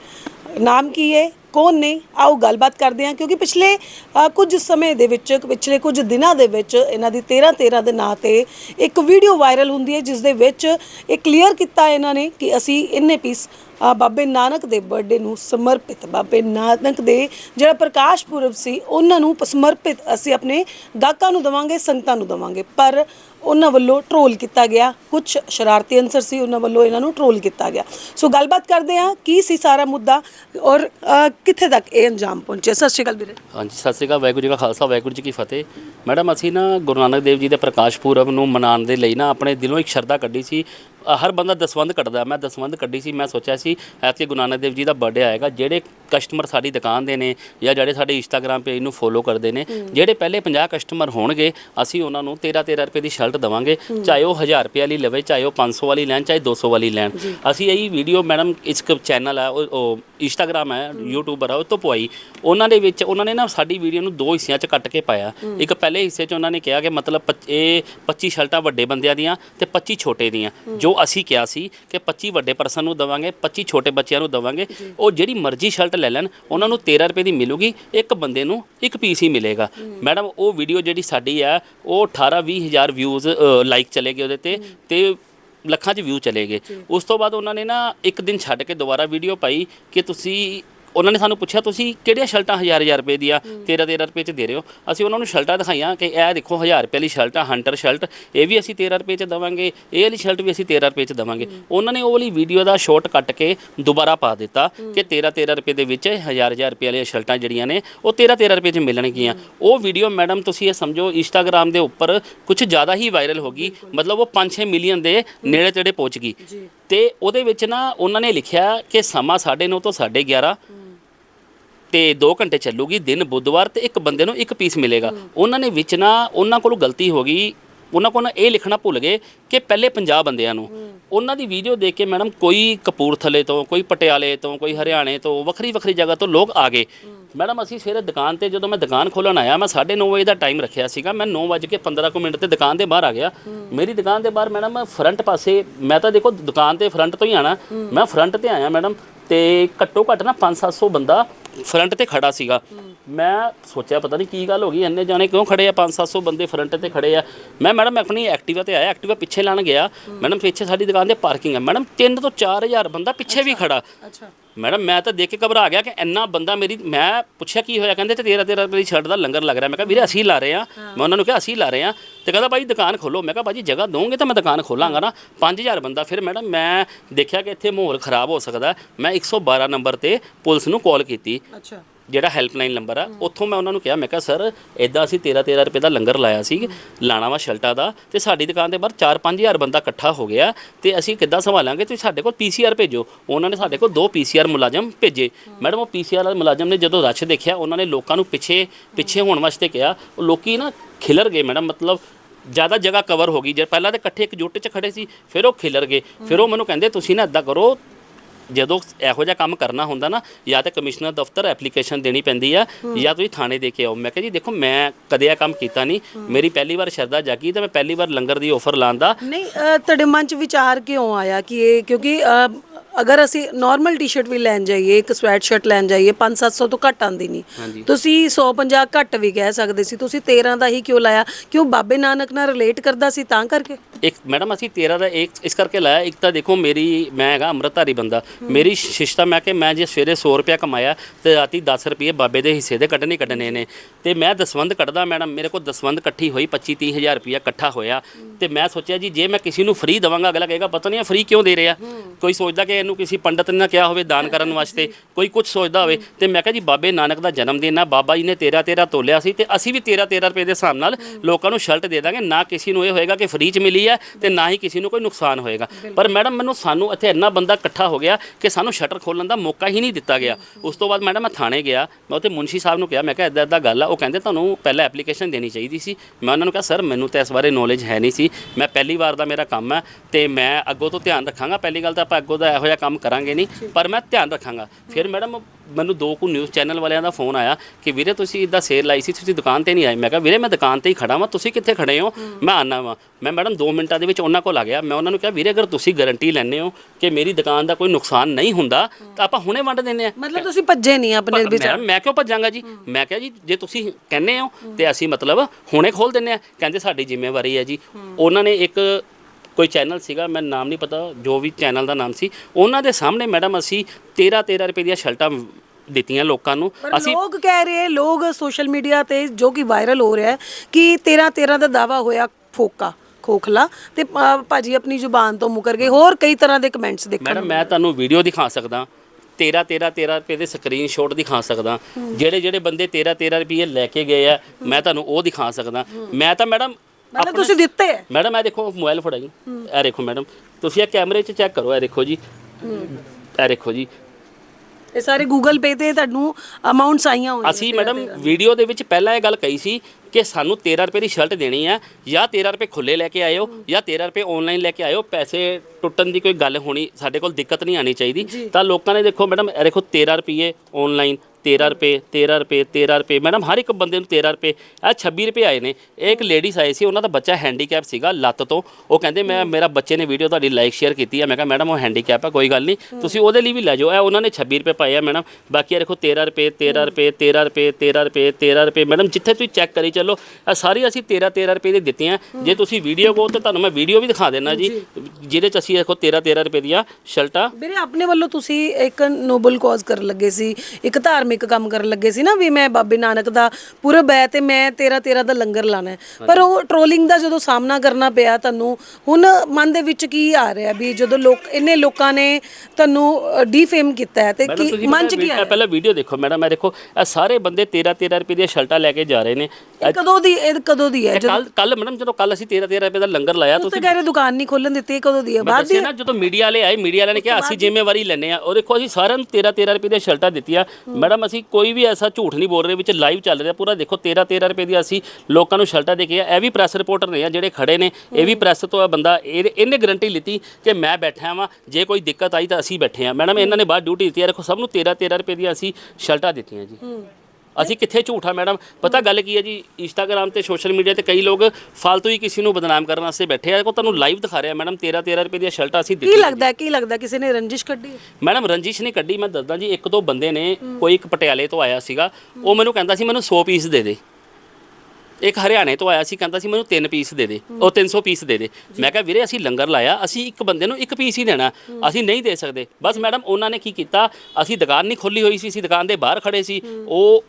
ਨਾਮ ਕੀ ਹੈ? ਕੌਣ ਨੇ? ਆਓ ਗੱਲਬਾਤ ਕਰਦੇ ਹਾਂ ਕਿਉਂਕਿ ਪਿਛਲੇ ਅ, ਕੁਝ ਸਮੇਂ ਦੇ ਵਿੱਚ ਪਿਛਲੇ ਕੁਝ ਦਿਨਾਂ ਦੇ ਵਿੱਚ ਇਹਨਾਂ ਦੀ 13 13 ਦੇ ਨਾਂ ਤੇ ਇੱਕ ਵੀਡੀਓ ਵਾਇਰਲ ਹੁੰਦੀ ਹੈ ਜਿਸ ਦੇ ਵਿੱਚ ਇਹ ਕਲੀਅਰ ਕੀਤਾ ਇਹਨਾਂ ਨੇ ਕਿ ਅਸੀਂ ਇੰਨੇ ਪੀਸ ਅ, ਬਾਬੇ ਨਾਨਕ ਦੇ ਬਰਥਡੇ ਨੂੰ ਸਮਰਪਿਤ ਬਾਬੇ ਨਾਨਕ ਦੇ ਜਿਹੜਾ ਪ੍ਰਕਾਸ਼ ਪੁਰਬ ਸੀ ਉਹਨਾਂ ਨੂੰ ਸਮਰਪਿਤ ਅਸੀਂ ਆਪਣੇ ਗਾਹਕਾਂ ਨੂੰ ਦਵਾਂਗੇ ਸੰਗਤਾਂ ਨੂੰ ਦਵਾਂਗੇ। ਪਰ ਉਹਨਾਂ ਵੱਲੋਂ ਟਰੋਲ ਕੀਤਾ ਗਿਆ। ਕੁਝ ਸ਼ਰਾਰਤੀ ਅੰਸਰ ਸੀ ਉਹਨਾਂ ਵੱਲੋਂ ਇਹਨਾਂ ਨੂੰ ਟਰੋਲ ਕੀਤਾ ਗਿਆ। ਸੋ ਗੱਲਬਾਤ ਕਰਦੇ ਹਾਂ ਕੀ ਸੀ ਸਾਰਾ ਮੁੱਦਾ ਔਰ ਅ, ਕਿੱਥੇ ਤੱਕ ਇਹ ਅੰਜਾਮ ਪਹੁੰਚਿਆ? ਸਤਿ ਸ਼੍ਰੀ ਅਕਾਲ ਵੀਰੇ। ਹਾਂਜੀ ਸਤਿ ਸ਼੍ਰੀ ਅਕਾਲ ਵਾਹਿਗੁਰੂ ਜੀ ਕਾ ਖਾਲਸਾ ਵਾਹਿਗੁਰੂ ਜੀ ਕੀ ਫਤਿਹ। ਮੈਡਮ ਅਸੀਂ ਨਾ ਗੁਰੂ ਨਾਨਕ ਦੇਵ ਜੀ ਦੇ ਪ੍ਰਕਾਸ਼ ਪੁਰਬ ਨੂੰ ਮਨਾਉਣ ਦੇ ਲਈ ਨਾ ਆਪਣੇ ਦਿਲੋਂ ਇੱਕ ਸ਼ਰਧਾ ਕੱਢੀ ਸੀ। ਹਰ ਬੰਦਾ ਦਸਵੰਧ ਕੱਢਦਾ ਮੈਂ ਦਸਵੰਧ ਕੱਢੀ ਸੀ ਮੈਂ ਸੋਚਿਆ ਸੀ ਐਤਕੀ ਗੁਰੂ ਨਾਨਕ ਦੇਵ ਜੀ ਦਾ ਬਰਥਡੇ ਆਏਗਾ। ਜਿਹੜੇ ਕਸਟਮਰ ਸਾਡੀ ਦੁਕਾਨ ਦੇ ਨੇ ਜਾਂ ਜਿਹੜੇ ਸਾਡੇ ਇੰਸਟਾਗ੍ਰam ਪੇਜ ਨੂੰ ਫੋਲੋ ਕਰਦੇ ਨੇ ਜਿਹੜੇ ਪਹਿਲੇ 50 ਕਸਟਮਰ ਹੋਣਗੇ ਅਸੀਂ ਉਹਨਾਂ ਨੂੰ 13 13 ਰੁਪਏ ਦੀ ਸ਼ਰਟ ਦਵਾਂਗੇ। ਚਾਹੇ ਉਹ 1000 ਰੁਪਏ ਵਾਲੀ ਲਵੇ ਚਾਹੇ ਉਹ 500 ਵਾਲੀ ਲੈਣ ਚਾਹੇ 200 ਵਾਲੀ ਲੈਣ। ਅਸੀਂ ਇਹੀ ਵੀਡੀਓ ਮੈਡਮ ਇਸ ਚੈਨਲ ਹੈ ਉਹ ਇੰਸਟਾਗ੍ਰam ਹੈ। ਯੂਟਿਊਬਰ ਹੈ ਉਹ ਤੋਂ ਪਵਾਈ। ਉਹਨਾਂ ਦੇ ਵਿੱਚ ਉਹਨਾਂ ਨੇ ਨਾ ਸਾਡੀ ਵੀਡੀਓ ਨੂੰ ਦੋ ਹਿੱਸਿਆਂ 'ਚ ਕੱਟ ਕੇ ਪਾਇਆ। ਇੱਕ ਪਹਿਲੇ ਹਿੱਸੇ 'ਚ ਉਹਨਾਂ ਨੇ ਕਿਹਾ ਕਿ ਮਤਲਬ ਇਹ 25 ਸ਼ਰਟਾਂ ਵੱਡੇ ਬੰਦਿਆਂ ਦੀਆਂ ਤੇ 25 ਛੋਟੇ ਦੀਆਂ। ਜੋ ਅਸੀਂ ਕਿਹਾ ਸੀ ਕਿ 25 ਵੱਡੇ ਪਰਸਨ ਨੂੰ ਦਵਾਂਗੇ 25 ਛੋਟੇ ਬੱਚਿਆਂ ਨੂੰ ਦਵਾਂਗੇ ਉਹ ਜਿਹੜੀ ਮਰਜ਼ੀ ਸ਼ਰਟ ਲੈ ਲੈਣ ਉਹਨਾਂ ਨੂੰ 13 ਰੁਪਏ ਦੀ ਮਿਲੂਗੀ ਇੱਕ ਬੰਦੇ ਨੂੰ ਇੱਕ ਪੀਸ ਹੀ ਮਿਲੇਗਾ। ਮੈਡਮ ਉਹ ਵੀਡੀਓ ਜਿਹੜੀ ਸਾਡੀ ਹੈ ਉਹ 18 20 ਹਜ਼ਾਰ ਵਿਊਜ਼ ਲਾਈਕ ਚਲੇ ਗਏ ਉਹਦੇ ਤੇ ਤੇ ਲੱਖਾਂ 'ਚ ਵਿਊ ਚਲੇ ਗਏ ਉਸ ਤੋਂ ਬਾਅਦ ਉਹਨਾਂ ਨੇ ਨਾ ਇੱਕ ਦਿਨ ਛੱਡ ਕੇ ਦੁਬਾਰਾ ਵੀਡੀਓ ਪਾਈ ਕਿ ਤੁਸੀਂ ਉਹਨਾਂ ਨੇ ਸਾਨੂੰ ਪੁੱਛਿਆ ਤੁਸੀਂ ਕਿਹੜੀਆਂ ਸ਼ਰਟਾਂ ਹਜ਼ਾਰ ਹਜ਼ਾਰ ਰੁਪਏ ਦੀਆਂ 13 13 ਰੁਪਏ ਚ ਦੇ ਰਹੇ ਹੋ? ਅਸੀਂ ਉਹਨਾਂ ਨੂੰ ਸ਼ਰਟਾਂ ਦਿਖਾਈਆਂ ਕਿ ਇਹ ਦੇਖੋ 1000 ਰੁਪਏ ਵਾਲੀ ਸ਼ਰਟ ਆ ਹੰਟਰ ਸ਼ਰਟ ਇਹ ਵੀ ਅਸੀਂ 13 ਰੁਪਏ ਚ ਦਵਾਂਗੇ ਇਹ ਵਾਲੀ ਸ਼ਰਟ ਵੀ ਅਸੀਂ 13 ਰੁਪਏ ਚ ਦਵਾਂਗੇ। ਉਹਨਾਂ ਨੇ ਉਹ ਵਾਲੀ ਵੀਡੀਓ ਦਾ ਸ਼ਾਰਟ ਕੱਟ ਕੇ ਦੁਬਾਰਾ ਪਾ ਦਿੱਤਾ ਕਿ 13 13 ਰੁਪਏ ਦੇ ਵਿੱਚ ਹਜ਼ਾਰ ਹਜ਼ਾਰ ਰੁਪਏ ਵਾਲੀਆਂ ਸ਼ਰਟਾਂ ਜਿਹੜੀਆਂ ਨੇ ਉਹ 13 13 ਰੁਪਏ ਚ ਮਿਲਣਗੀਆਂ। ਉਹ ਵੀਡੀਓ ਮੈਡਮ ਤੁਸੀਂ ਇਹ ਸਮਝੋ ਇੰਸਟਾਗ੍ਰam ਦੇ ਉੱਪਰ ਕੁਝ ਜ਼ਿਆਦਾ ਹੀ ਵਾਇਰਲ ਹੋ ਗਈ ਮਤਲਬ ਉਹ 5-6 ਮਿਲੀਅਨ ਦੇ ਨੇੜੇ ਤੇੜੇ ਪਹੁੰਚ ਗਈ। ਤੇ ਉਹਦੇ ਵਿੱਚ ਨਾ ਉਹਨਾਂ ਨੇ ਲਿਖਿਆ ਕਿ ਸਮਾਂ 9:30 ਤੋਂ 11:30 ਤੇ 2 ਘੰਟੇ ਚੱਲੂਗੀ, ਦਿਨ ਬੁੱਧਵਾਰ ਤੇ ਇੱਕ ਬੰਦੇ ਨੂੰ ਇੱਕ ਪੀਸ ਮਿਲੇਗਾ। ਉਹਨਾਂ ਨੇ ਵਿੱਚ ਨਾ ਉਹਨਾਂ ਕੋਲੋਂ ਗਲਤੀ ਹੋ ਗਈ, ਉਹਨਾਂ ਕੋਲ ਨਾ ਇਹ ਲਿਖਣਾ ਭੁੱਲ ਗਏ ਕਿ ਪਹਿਲੇ 50 ਬੰਦਿਆਂ ਨੂੰ। ਉਹਨਾਂ ਦੀ ਵੀਡੀਓ ਦੇਖ ਕੇ ਮੈਡਮ ਕੋਈ ਕਪੂਰਥਲੇ ਤੋਂ, ਕੋਈ ਪਟਿਆਲੇ ਤੋਂ, ਕੋਈ ਹਰਿਆਣੇ ਤੋਂ, ਵੱਖਰੀ ਵੱਖਰੀ ਜਗ੍ਹਾ ਤੋਂ ਲੋਕ ਆ ਗਏ। ਮੈਡਮ ਅਸੀਂ ਸਵੇਰੇ ਦੁਕਾਨ ਤੇ ਜਦੋਂ ਮੈਂ ਦੁਕਾਨ ਖੋਲਣ ਆਇਆ, ਮੈਂ 9:30 ਵਜੇ ਦਾ ਟਾਈਮ ਰੱਖਿਆ ਸੀਗਾ, ਮੈਂ 9:15 ਕੁ ਮਿੰਟ ਤੇ ਦੁਕਾਨ ਦੇ ਬਾਹਰ ਆ ਗਿਆ। ਮੇਰੀ ਦੁਕਾਨ ਦੇ ਬਾਹਰ ਮੈਡਮ ਫਰੰਟ ਪਾਸੇ, ਮੈਂ ਤਾਂ ਦੇਖੋ ਦੁਕਾਨ ਤੇ ਫਰੰਟ ਤੋਂ ਹੀ ਆਣਾ ਮੈਂ ਫਰੰਟ ਤੇ ਆਇਆ ਮੈਡਮ ਤੇ ਘੱਟੋ ਘੱਟ ਨਾ 5-700 ਬੰਦਾ ਫਰੰਟ ਤੇ ਖੜਾ ਸੀਗਾ। ਮੈਂ ਸੋਚਿਆ ਪਤਾ ਨਹੀਂ ਕੀ ਗੱਲ ਹੋ ਗਈ, ਇੰਨੇ ਜਾਣੇ ਕਿਉਂ ਖੜੇ ਆ? 5-700 ਬੰਦੇ ਫਰੰਟ ਤੇ ਖੜੇ ਆ। ਮੈਂ ਮੈਡਮ ਆਪਣੀ ਐਕਟਿਵਾ ਤੇ ਆਇਆ ਐਕਟਿਵਾ ਪਿੱਛੇ ਲਾਣ ਗਿਆ। ਮੈਡਮ ਪਿੱਛੇ ਸਾਡੀ ਦੁਕਾਨ ਦੇ ਪਾਰਕਿੰਗ ਹੈ ਮੈਡਮ 3 ਤੋਂ 4000 ਬੰਦਾ ਪਿੱਛੇ ਵੀ ਖੜਾ। ਅੱਛਾ। ਮੈਡਮ ਮੈਂ ਤਾਂ ਦੇਖ ਕੇ ਘਬਰਾ ਗਿਆ ਕਿ ਇੰਨਾ ਬੰਦਾ ਮੇਰੀ ਮੈਂ ਪੁੱਛਿਆ ਕੀ ਹੋਇਆ? ਕਹਿੰਦੇ ਤੇ 13 13 ਰੁਪਏ ਦੀ ਸ਼ਰਟ ਦਾ ਲੰਗਰ ਲੱਗ ਰਿਹਾ। ਮੈਂ ਕਿਹਾ ਵੀਰੇ ਅਸੀਂ ਲਾ ਰਹੇ ਆ ਮੈਂ ਉਹਨਾਂ ਨੂੰ ਕਿਹਾ ਅਸੀਂ ਲਾ ਰਹੇ ਆ ਤੇ ਕਹਿੰਦਾ ਭਾਈ ਦੁਕਾਨ ਖੋਲੋ। ਮੈਂ ਕਿਹਾ ਭਾਜੀ ਜਗ੍ਹਾ ਦੋਗੇ ਤਾਂ ਮੈਂ ਦੁਕਾਨ ਖੋਲਾਂਗਾ ਨਾ। 5000 ਬੰਦਾ ਫਿਰ ਮੈਡਮ ਮੈਂ ਦੇਖਿਆ ਕਿ ਇੱਥੇ ਮਾਹੌਲ ਖਰਾਬ ਹੋ ਸਕਦਾ। ਮੈਂ 112 ਨੰਬਰ ਤੇ ਪੁਲਿਸ ਨੂੰ ਕਾਲ ਕੀਤੀ। ਅੱਛਾ। ਜਿਹੜਾ ਹੈਲਪਲਾਈਨ ਨੰਬਰ ਆ, ਉੱਥੋਂ ਮੈਂ ਉਹਨਾਂ ਨੂੰ ਕਿਹਾ, ਮੈਂ ਕਿਹਾ, ਸਰ ਇਦਾਂ ਅਸੀਂ 13 13 ਰੁਪਏ ਦਾ ਲੰਗਰ ਲਾਇਆ ਸੀ, ਲਾਣਾ ਵਾ ਸ਼ਲਟਾ ਦਾ, ਤੇ ਸਾਡੀ ਦੁਕਾਨ ਦੇ ਬਾਹਰ 4-5000 ਬੰਦਾ ਇਕੱਠਾ ਹੋ ਗਿਆ, ਤੇ ਅਸੀਂ ਕਿੱਦਾਂ ਸੰਭਾਲਾਂਗੇ? ਤੁਸੀਂ ਸਾਡੇ ਕੋਲ ਪੀਸੀਆਰ ਭੇਜੋ। ਉਹਨਾਂ ਨੇ ਸਾਡੇ ਕੋਲ ਦੋ ਪੀਸੀਆਰ ਮੁਲਾਜ਼ਮ ਭੇਜੇ। ਮੈਡਮ, ਉਹ ਪੀਸੀਆਰ ਵਾਲੇ ਮੁਲਾਜ਼ਮ ਨੇ ਜਦੋਂ ਰਸ਼ ਦੇਖਿਆ, ਉਹਨਾਂ ਨੇ ਲੋਕਾਂ ਨੂੰ ਪਿੱਛੇ ਪਿੱਛੇ ਹੋਣ ਵਾਸਤੇ ਕਿਹਾ। ਉਹ ਲੋਕੀ ਨਾ ਖਿਲਰ ਗਏ ਮੈਡਮ, ਮਤਲਬ ਜ਼ਿਆਦਾ ਜਗ੍ਹਾ ਕਵਰ ਹੋ ਗਈ। ਜੇ ਪਹਿਲਾਂ ਤਾਂ ਇਕੱਠੇ ਇੱਕ ਜੁੱਟ 'ਚ ਖੜੇ ਸੀ, ਫਿਰ ਉਹ ਖਿਲਰ ਗਏ। ਫਿਰ ਉਹ ਮੈਨੂੰ ਕਹਿੰਦੇ, ਤੁਸੀਂ ਨਾ ਇਦਾਂ ਕਰੋ ਜਦੋਂ ਇਹੋ ਜਿਹਾ ਕੰਮ ਕਰਨਾ ਹੁੰਦਾ ਨਾ ਜਾਂ ਤਾਂ ਕਮਿਸ਼ਨਰ ਦਫ਼ਤਰ ਐਪਲੀਕੇਸ਼ਨ ਦੇਣੀ ਪੈਂਦੀ ਆ ਜਾਂ ਤੁਸੀਂ ਥਾਣੇ ਦੇ ਕੇ ਆਓ। ਮੈਂ ਕਿਹਾ ਜੀ ਦੇਖੋ ਮੈਂ ਕਦੇ ਇਹ ਕੰਮ ਕੀਤਾ ਨਹੀਂ। ਮੇਰੀ ਪਹਿਲੀ ਵਾਰ ਸ਼ਰਧਾ ਜਾਗੀ ਤੇ ਮੈਂ ਪਹਿਲੀ ਵਾਰ ਲੰਗਰ ਦੀ ਆਫਰ ਲਾਂਦਾ ਨਹੀਂ ਅ, ਤੁਹਾਡੇ ਮਨ ਚ ਵਿਚਾਰ ਕਿਉਂ ਆਇਆ ਕਿ ਇਹ? ਕਿਉਂਕਿ ਅ, ਅਗਰ ਅਸੀਂ ਨਾਰਮਲ ਟੀ-ਸ਼ਰਟ ਵੀ ਲੈਣ ਜਾਈਏ ਇੱਕ ਸਵੈਟ ਸ਼ਰਟ ਲੈਣ ਜਾਈਏ 5-700 ਤੋਂ ਘੱਟ ਆਂਦੀ ਨਹੀਂ। ਤੁਸੀਂ 150 ਘੱਟ ਵੀ ਕਹਿ ਸਕਦੇ ਸੀ ਤੁਸੀਂ 13 ਦਾ ਹੀ ਕਿਉਂ ਲਾਇਆ? ਕਿਉਂ ਬਾਬੇ ਨਾਨਕ ਨਾਲ ਰਿਲੇਟ ਕਰਦਾ ਸੀ ਤਾਂ ਕਰਕੇ? ਇੱਕ ਮੈਡਮ ਅਸੀਂ 13 ਦਾ ਇੱਕ ਇਸ ਕਰਕੇ ਲਾਇਆ ਇੱਕ ਤਾਂ ਦੇਖੋ ਮੇਰੀ ਮੈਂ ਹੈਗਾ ਅੰਮ੍ਰਿਤਧਾਰੀ ਬੰਦਾ। ਮੇਰੀ ਸ਼ਿਸ਼ਤਾ ਮੈਂ ਕਿ ਮੈਂ ਜੇ ਸਵੇਰੇ 100 ਰੁਪਇਆ ਕਮਾਇਆ ਤੇ ਰਾਤੀ 10 ਰੁਪਏ ਬਾਬੇ ਦੇ ਹਿੱਸੇ ਦੇ ਕੱਢਣੇ ਕੱਢਣੇ ਨੇ। ਤੇ ਮੈਂ ਦਸਵੰਦ ਕੱਢਦਾ ਮੈਡਮ ਮੇਰੇ ਕੋਲ ਦਸਵੰਦ ਇਕੱਠੀ ਹੋਈ 25 30 ਹਜ਼ਾਰ ਰੁਪਇਆ ਇਕੱਠਾ ਹੋਇਆ। ਤੇ ਮੈਂ ਸੋਚਿਆ ਜੀ ਜੇ ਮੈਂ ਕਿਸੇ ਨੂੰ ਫ੍ਰੀ ਦਵਾਂਗਾ ਅਗਲਾ ਕਹੇਗਾ ਪਤਾ ਨਹੀਂ ਫ੍ਰੀ ਕਿਉਂ ਦੇ ਰਿਹਾ। ਕੋਈ ਸੋਚਦਾ ਕਿ ਇਹਨੂੰ ਕਿਸੇ ਪੰਡਤ ਨੇ ਨਾ ਕਿਹਾ ਹੋਵੇ, ਦਾਨ ਕਰਨ ਵਾਸਤੇ ਕੋਈ ਕੁਝ ਸੋਚਦਾ ਹੋਵੇ, ਤੇ ਮੈਂ ਕਿਹਾ ਜੀ ਬਾਬੇ ਨਾਨਕ ਦਾ ਜਨਮ ਦਿਨ ਆ, ਬਾਬਾ ਜੀ ਨੇ 13 13 ਤੋਲਿਆ ਸੀ ਤੇ ਅਸੀਂ ਵੀ 13 13 ਰੁਪਏ ਦੇ ਹਿਸਾਬ ਨਾਲ ਲੋਕਾਂ ਨੂੰ ਸ਼ਰਟ ਦੇ ਦਾਂਗੇ। ਨਾ ਕਿਸੇ ਨੂੰ ਇਹ ਹੋਏਗਾ ਕਿ ਫ੍ਰੀ ਚ ਮਿਲੀ ਹੈ ਤੇ ਨਾ ਹੀ ਕਿਸੇ ਨੂੰ ਕੋਈ ਨੁਕਸਾਨ ਹੋਏਗਾ। ਪਰ ਮੈਡਮ, ਮੈਨੂੰ ਸਾਨੂੰ ਇੱਥੇ ਇੰਨਾ ਬੰਦਾ ਇਕੱਠਾ ਹੋ ਗਿਆ ਕਿ ਸਾਨੂੰ ਸ਼ਟਰ ਖੋਲਣ ਦਾ ਮੌਕਾ ਹੀ ਨਹੀਂ ਦਿੱਤਾ ਗਿਆ। ਉਸ ਤੋਂ ਬਾਅਦ ਮੈਡਮ, ਮੈਂ ਥਾਣੇ ਗਿਆ। ਮੈਂ ਉੱਥੇ ਮੁਨਸ਼ੀ ਸਾਹਿਬ ਨੂੰ ਕਿਹਾ, ਮੈਂ ਕਿਹਾ ਇਦਾਂ ਇਦਾਂ ਗੱਲ ਆ, ਉਹ ਕਹਿੰਦੇ ਤੁਹਾਨੂੰ ਪਹਿਲਾਂ ਐਪਲੀਕੇਸ਼ਨ ਦੇਣੀ ਚਾਹੀਦੀ ਸੀ। ਮੈਂ ਉਹਨਾਂ ਨੂੰ ਕਿਹਾ ਸਰ ਮੈਨੂੰ ਤਾਂ ਇਸ ਬਾਰੇ ਨੌਲੇਜ ਹੈ ਨਹੀਂ ਸੀ। ਮੈਂ ਪਹਿਲੀ ਵਾਰ ਦਾ ਮੇਰਾ ਕੰਮ ਹੈ ਤੇ ਮੈਂ ਅੱਗੋਂ ਤੋਂ ਧਿਆਨ ਰੱਖਾਂਗਾ। ਪਹਿਲੀ ਗੱਲ ਤਾਂ ਆਪਾਂ ਅੱਗੋਂ ਦਾ ਇਹੋ ਜਿਹਾ ਕੰਮ ਕਰਾਂਗੇ ਨਹੀਂ ਪਰ ਮੈਂ ਧਿਆਨ ਰੱਖਾਂਗਾ। ਫਿਰ ਮੈਡਮ ਮੈਨੂੰ ਦੋ ਕੁ ਨਿਊਜ਼ ਚੈਨਲ ਵਾਲਿਆਂ ਦਾ ਫੋਨ ਆਇਆ ਕਿ ਵੀਰੇ ਤੁਸੀਂ ਇਦਾਂ ਸੇਲ ਲਾਈ ਸੀ ਤੁਸੀਂ ਦੁਕਾਨ ਤੇ ਨਹੀਂ ਆਏ। ਮੈਂ ਕਿਹਾ ਵੀਰੇ ਮੈਂ ਦੁਕਾਨ ਤੇ ਹੀ ਖੜਾ ਵਾਂ ਤੁਸੀਂ ਕਿੱਥੇ ਖੜੇ ਹੋ? ਮੈਂ ਆਨਾ ਵਾਂ। ਮੈਂ ਮੈਡਮ 2 ਮਿੰਟਾਂ ਦੇ ਵਿੱਚ ਉਹਨਾਂ ਕੋਲ ਆ ਗਿਆ। ਮੈਂ ਉਹਨਾਂ ਨੂੰ ਕਿਹਾ ਵੀਰੇ ਅਗਰ ਤੁਸੀਂ ਗਾਰੰਟੀ ਲੈਂਦੇ ਹੋ ਕਿ ਮੇਰੀ ਦੁਕਾਨ ਦਾ ਕੋਈ ਨੁਕਸਾਨ ਨਹੀਂ ਹੁੰਦਾ ਤਾਂ ਆਪਾਂ ਹੁਣੇ ਵੰਡ ਦਿੰਦੇ ਆ ਮਤਲਬ ਤੁਸੀਂ ਭੱਜੇ ਨਹੀਂ ਆਪਣੇ ਵਿਚਾਰ। ਮੈਂ ਮੈਂ ਕਿਉਂ ਭੱਜਾਂਗਾ ਜੀ? ਮੈਂ ਕਿਹਾ ਜੀ ਜੇ ਤੁਸੀਂ ਕਹਿੰਦੇ ਹੋ ਤੇ ਅਸੀਂ ਮਤਲਬ ਹੁਣੇ ਖੋਲ ਦਿੰਨੇ ਆ ਕਹਿੰਦੇ ਸਾਡੀ ਜ਼ਿੰਮੇਵਾਰੀ ਹੈ ਜੀ। ਉਹਨਾਂ ਨੇ ਇੱਕ ਕੋਈ ਚੈਨਲ ਸੀਗਾ ਮੈਂ ਨਾਮ ਨਹੀਂ ਪਤਾ ਜੋ ਵੀ ਚੈਨਲ ਦਾ ਨਾਮ ਸੀ ਉਹਨਾਂ ਦੇ ਸਾਹਮਣੇ ਮੈਡਮ ਅਸੀਂ 13 13 ਰੁਪਏ ਦੀਆਂ ਸ਼ਰਟਾਂ ਦਿੱਤੀਆਂ ਲੋਕਾਂ ਨੂੰ। ਪਰ ਲੋਕ ਕਹਿ ਰਹੇ ਲੋਕ ਸੋਸ਼ਲ ਮੀਡੀਆ ਤੇ ਜੋ ਕਿ ਵਾਇਰਲ ਹੋ ਰਿਹਾ ਹੈ ਕਿ 13 13 ਦਾ ਦਾਵਾ ਹੋਇਆ ਫੋਕਾ ਖੋਖਲਾ ਤੇ ਅ, ਭਾਜੀ ਆਪਣੀ ਜ਼ੁਬਾਨ ਤੋਂ ਮੁਕਰ ਗਏ। ਹੋਰ ਕਈ ਤਰ੍ਹਾਂ ਦੇ ਕਮੈਂਟਸ ਦੇਖਣ ਮੈਡਮ ਮੈਂ ਤੁਹਾਨੂੰ ਵੀਡੀਓ ਦਿਖਾ ਸਕਦਾ 13 13 13 ਰੁਪਏ ਦੇ ਸਕਰੀਨਸ਼ਾਟ ਦਿਖਾ ਸਕਦਾ। ਜਿਹੜੇ ਜਿਹੜੇ ਬੰਦੇ 13 13 ਰੁਪਏ ਲੈ ਕੇ ਗਏ ਆ ਮੈਂ ਤੁਹਾਨੂੰ ਉਹ ਦਿਖਾ ਸਕਦਾ। ਮੈਂ ਤਾਂ ਮੈਡਮ ਮਤਲਬ ਤੁਸੀਂ ਦਿੱਤੇ। ਹੈ ਮੈਡਮ ਇਹ ਦੇਖੋ ਮੋਬਾਈਲ ਫੜਾਈ ਇਹ ਦੇਖੋ ਮੈਡਮ ਤੁਸੀਂ ਇਹ ਕੈਮਰੇ 'ਚ ਚੈੱਕ ਕਰੋ ਇਹ ਦੇਖੋ ਜੀ। ਇਹ ਦੇਖੋ ਜੀ। ਇਹ ਸਾਰੇ ਗੂਗਲ ਪੇ ਤੇ ਤੁਹਾਨੂੰ ਅਮਾਉਂਟਸ ਆਈਆਂ ਹੋਈਆਂ ਅਸੀਂ ਮੈਡਮ ਵੀਡੀਓ ਦੇ ਵਿੱਚ ਪਹਿਲਾਂ ਇਹ ਗੱਲ ਕਹੀ ਸੀ ਕਿ ਸਾਨੂੰ 13 ਰੁਪਏ ਦੀ ਸ਼ਰਟ ਦੇਣੀ ਹੈ ਜਾਂ 13 ਰੁਪਏ ਖੁੱਲੇ ਲੈ ਕੇ ਆਇਓ ਜਾਂ 13 ਰੁਪਏ ਆਨਲਾਈਨ ਲੈ ਕੇ ਆਇਓ। ਪੈਸੇ ਟੁੱਟਣ ਦੀ ਕੋਈ ਗੱਲ ਹੋਣੀ ਸਾਡੇ ਕੋਲ ਦਿੱਕਤ ਨਹੀਂ ਆਣੀ ਚਾਹੀਦੀ। ਤਾਂ ਲੋਕਾਂ ਨੇ ਦੇਖੋ ਮੈਡਮ ਇਹ ਦੇਖੋ 13 ਰੁਪਏ ਆਨਲਾਈਨ 13 ਰੁਪਏ 13 ਰੁਪਏ 13 ਰੁਪਏ। ਮੈਡਮ ਹਰ ਇੱਕ ਬੰਦੇ ਨੂੰ 13 ਰੁਪਏ ਇਹ 26 ਰੁਪਏ ਆਏ ਨੇ। ਇਹ ਇੱਕ ਲੇਡੀਜ਼ ਆਏ ਸੀ ਉਹਨਾਂ ਦਾ ਬੱਚਾ ਹੈਂਡੀਕੈਪ ਸੀਗਾ ਲੱਤ ਤੋਂ। ਉਹ ਕਹਿੰਦੇ ਮੈਂ ਮੇਰਾ ਬੱਚੇ ਨੇ ਵੀਡੀਓ ਤੁਹਾਡੀ ਲਾਈਕ ਸ਼ੇਅਰ ਕੀਤੀ ਹੈ ਮੈਂ ਕਿਹਾ ਮੈਡਮ ਉਹ ਹੈਂਡੀਕੈਪ ਹੈ ਕੋਈ ਗੱਲ ਨਹੀਂ। ਤੁਸੀਂ ਉਹਦੇ ਲਈ ਵੀ ਲੈ ਜਾਓ। ਇਹ ਉਹਨਾਂ ਨੇ 26 ਰੁਪਏ ਪਾਏ ਆ ਮੈਡਮ। ਬਾਕੀ ਇਹ ਦੇਖੋ 13 ਰੁਪਏ 13 ਰੁਪਏ 13 ਰੁਪਏ 13 ਰੁਪਏ 13 ਰੁਪਏ। ਮੈਡਮ ਜਿੱਥੇ ਤੁਸੀਂ ਚੈੱਕ ਕਰੀ ਚੱਲੋ ਇਹ ਸਾਰੀ ਅਸੀਂ 13 13 ਰੁਪਏ ਦੀ ਦਿੱਤੀਆਂ ਜੇ ਤੁਸੀਂ ਵੀਡੀਓ ਕੋ ਤੇ ਤੁਹਾਨੂੰ ਮੈਂ ਵੀਡੀਓ ਵੀ ਦਿਖਾ ਦੇਣਾ ਜੀ। ਜਿਹਦੇ ਚ ਅਸੀਂ ਦੇਖੋ 13 13 ਰੁਪਏ ਦੀਆਂ ਸ਼ਰਟਾਂ ਵੀਰੇ ਆਪਣੇ ਵੱਲੋਂ ਤੁਸੀਂ ਇੱਕ ਨੋਬਲ ਕਾਜ਼ ਕਰਨ ਲੱਗੇ ਸੀ। ਇੱਕ ਧਾਰਮਿਕ ਕੰਮ ਕਰਨ ਲੱਗੇ ਸੀ ਨਾ ਵੀ ਮੈਂ ਬਾਬੇ ਨਾਨਕ ਦਾ ਪੁਰਬ ਹੈ ਤੇ ਮੈਂ ਤੇਰਾ ਤੇਰਾ ਦਾ ਲੰਗਰ ਲਾਣਾ ਹੈ। ਪਰ ਉਹ ਟ੍ਰੋਲਿੰਗ ਦਾ ਜਦੋਂ ਸਾਹਮਣਾ ਕਰਨਾ ਪਿਆ ਤੁਹਾਨੂੰ ਹੁਣ ਮਨ ਦੇ ਵਿੱਚ ਕੀ ਆ ਰਿਹਾ ਵੀ ਜਦੋਂ ਲੋਕ ਇੰਨੇ ਲੋਕਾਂ ਨੇ ਤੁਹਾਨੂੰ ਡੀਫੇਮ ਕੀਤਾ ਹੈ ਤੇ ਮੈਡਮ ਕੀ ਤੁਸੀਂ ਮਨ ਚ ਕੀ ਪਹਿਲਾਂ- ਆ ਪਹਿਲਾਂ ਵੀਡੀਓ ਦੇਖੋ ਮੈਡਮ ਇਹ ਦੇਖੋ ਇਹ ਸਾਰੇ ਬੰਦੇ 13 13 ਰੁਪਏ ਦੀਆਂ ਸ਼ਰਟਾਂ ਲੈ ਕੇ ਜਾ ਰਹੇ ਨੇ। ਇਹ ਕਦੋਂ ਦੀ ਇਹ ਕਦੋਂ ਦੀ ਹੈ? ਕੱਲ ਕੱਲ ਮੈਡਮ ਜਦੋਂ ਕੱਲ ਅਸੀਂ 13 13 ਰੁਪਏ ਦਾ ਲੰਗਰ ਲਾਇਆ ਤੁਸੀਂ ਤੁਸੀਂ ਕਹਿ ਰਹੇ ਦੁਕਾਨ ਨਹੀਂ ਖੋਲਣ ਦਿੱਤੀ ਇਹ ਕਦੋਂ ਦੀ ਹੈ? ਬਾਅਦ ਦੀ ਦੱਸਿਆ ਨਾ ਜਦੋਂ ਮੀਡੀਆ ਵਾਲੇ ਆਏ ਮੀਡੀਆ ਵਾਲਿਆਂ ਨੇ ਕਿਹਾ ਅਸੀਂ ਜ਼ਿੰਮੇਵਾਰੀ ਲੈਨੇ ਆ ਉਹ ਦੇਖੋ ਅਸੀਂ ਸਾਰਿਆਂ ਨੂੰ 13 13 ਰੁਪਏ ਦੀਆਂ ਸ਼ਰਟਾਂ ਦਿੱਤੀਆਂ। ਮੈਡਮ ਅਸੀਂ ਕੋਈ ਵੀ ਐਸਾ ਝੂਠ ਨਹੀਂ ਬੋਲ ਰਹੇ, ਵਿੱਚ ਲਾਈਵ ਚੱਲ ਰਿਹਾ, ਪੂਰਾ ਦੇਖੋ 13 13 ਰੁਪਏ ਦੀ ਅਸੀਂ ਲੋਕਾਂ ਨੂੰ ਸ਼ਰਟਾਂ ਦੇ ਕੇ ਆ ਇਹ ਵੀ ਪ੍ਰੈਸ ਰਿਪੋਰਟਰ ਨੇ ਆ, ਜਿਹੜੇ ਖੜੇ ਨੇ, ਇਹ ਵੀ ਪ੍ਰੈਸ ਤੋਂ ਆ ਬੰਦਾ, ਇਹ- ਇਹਨੇ ਗਰੰਟੀ ਲਿੱਤੀ ਕਿ ਮੈਂ ਬੈਠਾ ਵਾਂ, ਜੇ ਕੋਈ ਦਿੱਕਤ ਆਈ ਤਾਂ ਅਸੀਂ ਬੈਠੇ ਆ। ਮੈਡਮ ਇਹਨਾਂ ਨੇ ਬਾਹਰ ਡਿਊਟੀ ਦਿੱਤੀ ਆ। ਦੇਖੋ, ਸਭ ਨੂੰ 13 13 ਰੁਪਏ ਦੀਆਂ ਅਸੀਂ ਸ਼ਰਟਾਂ ਦਿੱਤੀਆਂ ਜੀ। ਅਸੀਂ ਕਿੱਥੇ ਝੂਠਾ ਮੈਡਮ? ਪਤਾ ਗੱਲ ਕੀ ਹੈ ਜੀ? ਇੰਸਟਾਗ੍ਰam ਤੇ ਸੋਸ਼ਲ ਮੀਡੀਆ ਤੇ ਕਈ ਲੋਕ ਫालतू ਹੀ ਕਿਸੇ ਨੂੰ ਬਦਨਾਮ ਕਰਨ ਵਾਸਤੇ ਬੈਠੇ ਆ। ਦੇਖੋ ਤੁਹਾਨੂੰ ਲਾਈਵ ਦਿਖਾ ਰਿਹਾ ਮੈਡਮ 13 13 ਰੁਪਏ ਦੀਆਂ ਸ਼ਰਟਾਂ ਅਸੀਂ ਕੀ ਦਿੱਤੀਆਂ ਲੱਗਦਾ ਕੀ ਲੱਗਦਾ ਕਿਸੇ ਨੇ ਰੰਜਿਸ਼ ਕੱਢੀ? ਹੈ? ਮੈਡਮ ਰੰਜਿਸ਼ ਨਹੀਂ ਕੱਢੀ ਮੈਂ ਦੱਸਦਾ ਜੀ ਇੱਕ ਦੋ ਬੰਦੇ ਨੇ ਕੋਈ ਇੱਕ ਪਟਿਆਲੇ ਤੋਂ ਆਇਆ ਸੀਗਾ ਉਹ ਮੈਨੂੰ ਕਹਿੰਦਾ ਸੀ ਮੈਨੂੰ 100 ਪੀਸ ਦੇ ਦੇ। ਇੱਕ ਹਰਿਆਣੇ ਤੋਂ ਆਇਆ ਸੀ ਕਹਿੰਦਾ ਸੀ ਮੈਨੂੰ 3 ਪੀਸ ਦੇ ਦੇ ਉਹ 300 ਪੀਸ ਦੇ ਦੇ। ਮੈਂ ਕਿਹਾ ਵੀਰੇ ਅਸੀਂ ਲੰਗਰ ਲਾਇਆ ਅਸੀਂ ਇੱਕ ਬੰਦੇ ਨੂੰ ਇੱਕ ਪੀਸ ਹੀ ਦੇਣਾ ਅਸੀਂ ਨਹੀਂ ਦੇ ਸਕਦੇ। ਬਸ ਮੈਡਮ ਉਹਨਾਂ ਨੇ ਕੀ ਕੀਤਾ ਅਸੀਂ ਦੁਕਾਨ ਨਹੀਂ ਖੋਲੀ ਹੋਈ ਸੀ ਅਸੀਂ ਦੁਕਾਨ ਦੇ ਬਾਹਰ ਖੜੇ ਸੀ। ਉਹ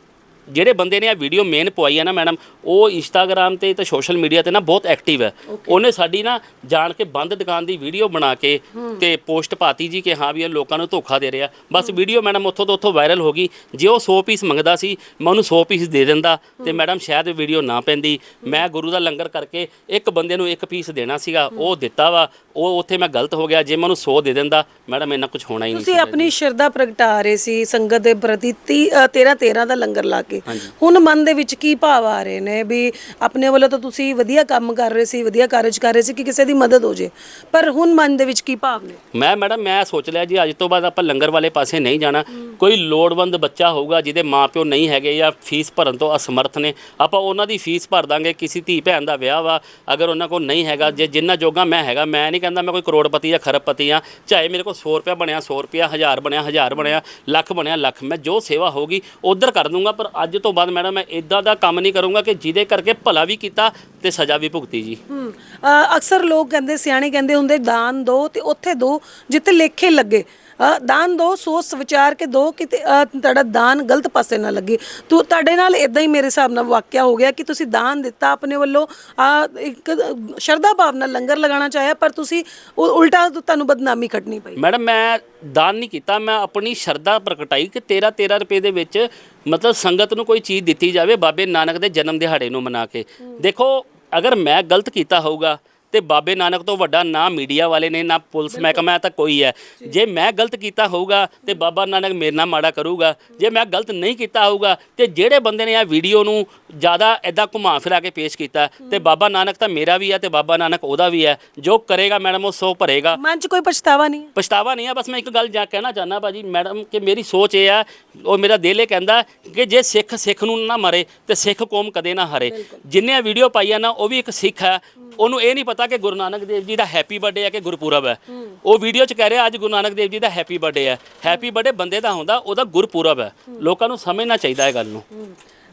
ਜਿਹੜੇ ਬੰਦੇ ਨੇ ਆ ਵੀਡੀਓ ਮੇਨ ਪਵਾਈ ਹੈ ਨਾ ਮੈਡਮ ਉਹ ਇੰਸਟਾਗ੍ਰam ਤੇ ਤੇ ਸੋਸ਼ਲ ਮੀਡੀਆ ਤੇ ਨਾ ਬਹੁਤ ਐਕਟਿਵ ਹੈ ਉਹਨੇ ਸਾਡੀ ਨਾ ਜਾਣ ਕੇ ਬੰਦ ਦੁਕਾਨ ਦੀ ਵੀਡੀਓ ਬਣਾ ਕੇ ਤੇ ਪੋਸਟ ਪਾਤੀ ਜੀ ਕਿ ਹਾਂ ਵੀ ਇਹ ਲੋਕਾਂ ਨੂੰ ਧੋਖਾ ਦੇ ਰਿਹਾ। ਬਸ ਵੀਡੀਓ ਮੈਡਮ ਉੱਥੋਂ ਤੋਂ ਉੱਥੋਂ ਵਾਇਰਲ ਹੋ ਗਈ। ਜੇ ਉਹ 100 ਪੀਸ ਮੰਗਦਾ ਸੀ ਮੈਂ ਉਹਨੂੰ 100 ਪੀਸ ਦੇ ਦਿੰਦਾ। ਤੇ ਮੈਡਮ ਸ਼ਾਇਦ ਵੀਡੀਓ ਨਾ ਪੈਂਦੀ। ਮੈਂ ਗੁਰੂ ਦਾ ਲੰਗਰ ਕਰਕੇ ਇੱਕ ਬੰਦੇ ਨੂੰ ਇੱਕ ਪੀਸ ਦੇਣਾ ਸੀਗਾ ਉਹ ਦਿੱਤਾ ਵਾ। ਉਹ ਉੱਥੇ ਮੈਂ ਗਲਤ ਹੋ ਗਿਆ। ਜੇ ਮੈਂ ਉਹਨੂੰ 100 ਦੇ ਦਿੰਦਾ ਮੈਡਮ ਇੰਨਾ ਕੁਝ ਹੋਣਾ ਹੀ ਨਹੀਂ ਤੁਸੀਂ ਆਪਣੀ ਸ਼ਰਧਾ ਪ੍ਰਗਟਾ ਰਹੇ ਸੀ ਸੰਗਤ ਦੇ ਪ੍ਰਤੀ 13 13 ਦਾ ਲੰਗਰ ਲਾ ਕੇ। ਹੁਣ ਮਨ ਦੇ ਵਿੱਚ ਕੀ ਭਾਵ ਆ ਰਹੇ ਨੇ ਵੀ ਆਪਣੇ ਵੱਲੋਂ ਤਾਂ ਤੁਸੀਂ ਵਧੀਆ ਕੰਮ ਕਰ ਰਹੇ ਸੀ ਵਧੀਆ ਕਾਰਜ ਕਰ ਰਹੇ ਸੀ ਕਿ ਕਿਸੇ ਦੀ ਮਦਦ ਹੋ ਜੇ। ਪਰ ਹੁਣ ਮਨ ਦੇ ਵਿੱਚ ਕੀ ਭਾਵ ਨੇ? ਮੈਂ ਮੈਡਮ ਮੈਂ ਸੋਚ ਲਿਆ ਜੀ ਅੱਜ ਤੋਂ ਬਾਅਦ ਆਪਾਂ ਲੰਗਰ ਵਾਲੇ ਪਾਸੇ ਨਹੀਂ ਜਾਣਾ। ਕੋਈ ਲੋੜਵੰਦ ਬੱਚਾ ਹੋਊਗਾ ਜਿਹਦੇ ਮਾਪਿਓ ਨਹੀਂ ਹੈਗੇ ਜਾਂ ਫੀਸ ਭਰਨ ਤੋਂ ਅਸਮਰਥ ਨੇ ਆਪਾਂ ਉਹਨਾਂ ਦੀ ਫੀਸ ਭਰ ਦਾਂਗੇ ਕਿਸੇ ਧੀ ਭੈਣ ਦਾ ਵਿਆਹ ਵਾ ਅਗਰ ਉਹਨਾਂ ਕੋਲ ਨਹੀਂ ਹੈਗਾ ਜੇ ਜਿੰਨਾ ਜੋਗਾ ਮੈਂ ਹੈਗਾ ਮੈਂ ਨਹੀਂ ਕਹਿੰਦਾ ਮੈਂ ਕੋਈ ਕਰੋੜਪਤੀ ਜਾਂ ਖਰਬਪਤੀ ਆ ਚਾਹੇ ਮੇਰੇ ਕੋਲ 100 ਰੁਪਇਆ ਬਣਿਆ 100 ਰੁਪਇਆ 1000 ਬਣਿਆ 1000 ਬਣਿਆ ਲੱਖ ਬਣਿਆ ਲੱਖ ਮੈਂ ਜੋ ਸੇਵਾ ਹੋਗੀ ਉਧਰ ਕਰ ਦੂੰਗਾ ਪਰ ਅੱਜ ਤੋਂ ਬਾਅਦ ਮੈਡਮ ਮੈਂ ਇਦਾਂ ਦਾ ਕੰਮ ਨਹੀਂ ਕਰੂੰਗਾ ਕਿ ਜਿਹਦੇ ਕਰਕੇ ਭਲਾ ਵੀ ਕੀਤਾ ਤੇ ਸਜ਼ਾ ਵੀ ਭੁਗਤੀ ਜੀ। ਹੂੰ ਅ, ਅਕਸਰ ਲੋਕ ਕਹਿੰਦੇ ਸਿਆਣੇ ਕਹਿੰਦੇ ਹੁੰਦੇ ਦਾਨ ਦੋ ਤੇ ਉੱਥੇ ਦੋ ਜਿੱਥੇ ਲੇਖੇ ਲੱਗੇ। ਅ, ਦਾਨ ਦੋ ਸੋਚ ਵਿਚਾਰ ਕੇ ਦੋ ਕਿ ਤੁਹਾਡਾ ਦਾਨ ਗਲਤ ਪਾਸੇ ਨਾ ਲੱਗੇ। ਤੋ ਤੁਹਾਡੇ ਨਾਲ ਇਦਾਂ ਹੀ ਮੇਰੇ ਹਿਸਾਬ ਨਾਲ ਵਾਕਿਆ ਹੋ ਗਿਆ ਕਿ ਤੁਸੀਂ ਦਾਨ ਦਿੱਤਾ ਆਪਣੇ ਵੱਲੋਂ। ਆ ਇੱਕ ਸ਼ਰਧਾ ਭਾਵ ਨਾਲ ਲੰਗਰ ਲਗਾਉਣਾ ਚਾਹਿਆ ਪਰ ਤੁਸੀਂ ਉਹ ਉਲਟਾ ਤੁਹਾਨੂੰ ਬਦਨਾਮੀ ਕੱਢਣੀ ਪਈ। ਮੈਡਮ ਮੈਂ ਦਾਨ ਨਹੀਂ ਕੀਤਾ ਮੈਂ ਆਪਣੀ ਸ਼ਰਧਾ ਪ੍ਰਗਟਾਈ ਕਿ 13 13 ਰੁਪਏ ਦੇ ਵਿੱਚ ਮਤਲਬ ਸੰਗਤ ਨੂੰ ਕੋਈ ਚੀਜ਼ ਦਿੱਤੀ ਜਾਵੇ ਬਾਬੇ ਨਾਨਕ ਦੇ ਜਨਮ ਦਿਹਾੜੇ ਨੂੰ ਮਨਾ ਕੇ। ਦੇਖੋ, ਅਗਰ ਮੈਂ ਗਲਤ ਕੀਤਾ ਹੋਊਗਾ ਤੇ ਬਾਬੇ ਨਾਨਕ ਤੋਂ ਵੱਡਾ ਨਾ ਮੀਡੀਆ ਵਾਲੇ ਨੇ ਨਾ ਪੁਲਿਸ ਮਹਿਕਮਾ ਤਾਂ ਕੋਈ ਹੈ। ਜੇ। ਮੈਂ ਗਲਤ ਕੀਤਾ ਹੋਊਗਾ ਤੇ ਬਾਬਾ ਨਾਨਕ ਮੇਰੇ ਨਾਲ ਮਾੜਾ ਕਰੂਗਾ। ਜੇ ਮੈਂ ਗਲਤ ਨਹੀਂ ਕੀਤਾ ਹੋਊਗਾ ਤੇ ਜਿਹੜੇ ਬੰਦੇ ਨੇ ਇਹ ਵੀਡੀਓ ਨੂੰ ਜ਼ਿਆਦਾ ਐਦਾਂ ਘੁਮਾ ਫਿਰਾ ਕੇ ਪੇਸ਼ ਕੀਤਾ ਤੇ ਬਾਬਾ ਨਾਨਕ ਤਾਂ ਮੇਰਾ ਵੀ ਹੈ ਤੇ ਬਾਬਾ ਨਾਨਕ ਉਹਦਾ ਵੀ ਹੈ। ਜੋ ਕਰੇਗਾ ਮੈਡਮ ਉਹ ਸੋ ਭਰੇਗਾ। ਮਨ 'ਚ ਕੋਈ ਪਛਤਾਵਾ ਨਹੀਂ ਹੈ? ਪਛਤਾਵਾ ਨਹੀਂ ਆ ਬਸ ਮੈਂ ਇੱਕ ਗੱਲ ਜਾ ਕਹਿਣਾ ਚਾਹੁੰਦਾ ਭਾਜੀ ਮੈਡਮ ਕਿ ਮੇਰੀ ਸੋਚ ਇਹ ਆ ਉਹ ਮੇਰਾ ਦਿਲ ਇਹ ਕਹਿੰਦਾ ਕਿ ਜੇ ਸਿੱਖ ਸਿੱਖ ਨੂੰ ਨਾ ਮਾਰੇ ਤੇ ਸਿੱਖ ਕੌਮ ਕਦੇ ਨਾ ਹਾਰੇ। ਜਿੰਨੇ ਵੀਡੀਓ ਪਾਈਆਂ ਨਾ ਉਹ ਵੀ ਇੱਕ ਸਿੱਖ ਹੈ। ਉਹਨੂੰ ਇਹ ਨਹੀਂ ਪਤਾ ਕਿ ਗੁਰੂ ਨਾਨਕ ਦੇਵ ਜੀ ਦਾ ਹੈਪੀ ਬਰਥਡੇ ਹੈ ਕਿ ਗੁਰਪੁਰਬ ਹੈ ਉਹ ਵੀਡੀਓ 'ਚ ਕਹਿ ਰਿਹਾ ਅੱਜ ਗੁਰੂ ਨਾਨਕ ਦੇਵ ਜੀ ਦਾ ਹੈਪੀ ਬਰਥਡੇ ਹੈ ਹੈਪੀ ਬਰਥਡੇ ਬੰਦੇ ਦਾ ਹੁੰਦਾ ਉਹਦਾ ਗੁਰਪੁਰਬ ਹੈ ਲੋਕਾਂ ਨੂੰ ਸਮਝਣਾ ਚਾਹੀਦਾ ਇਹ ਗੱਲ ਨੂੰ।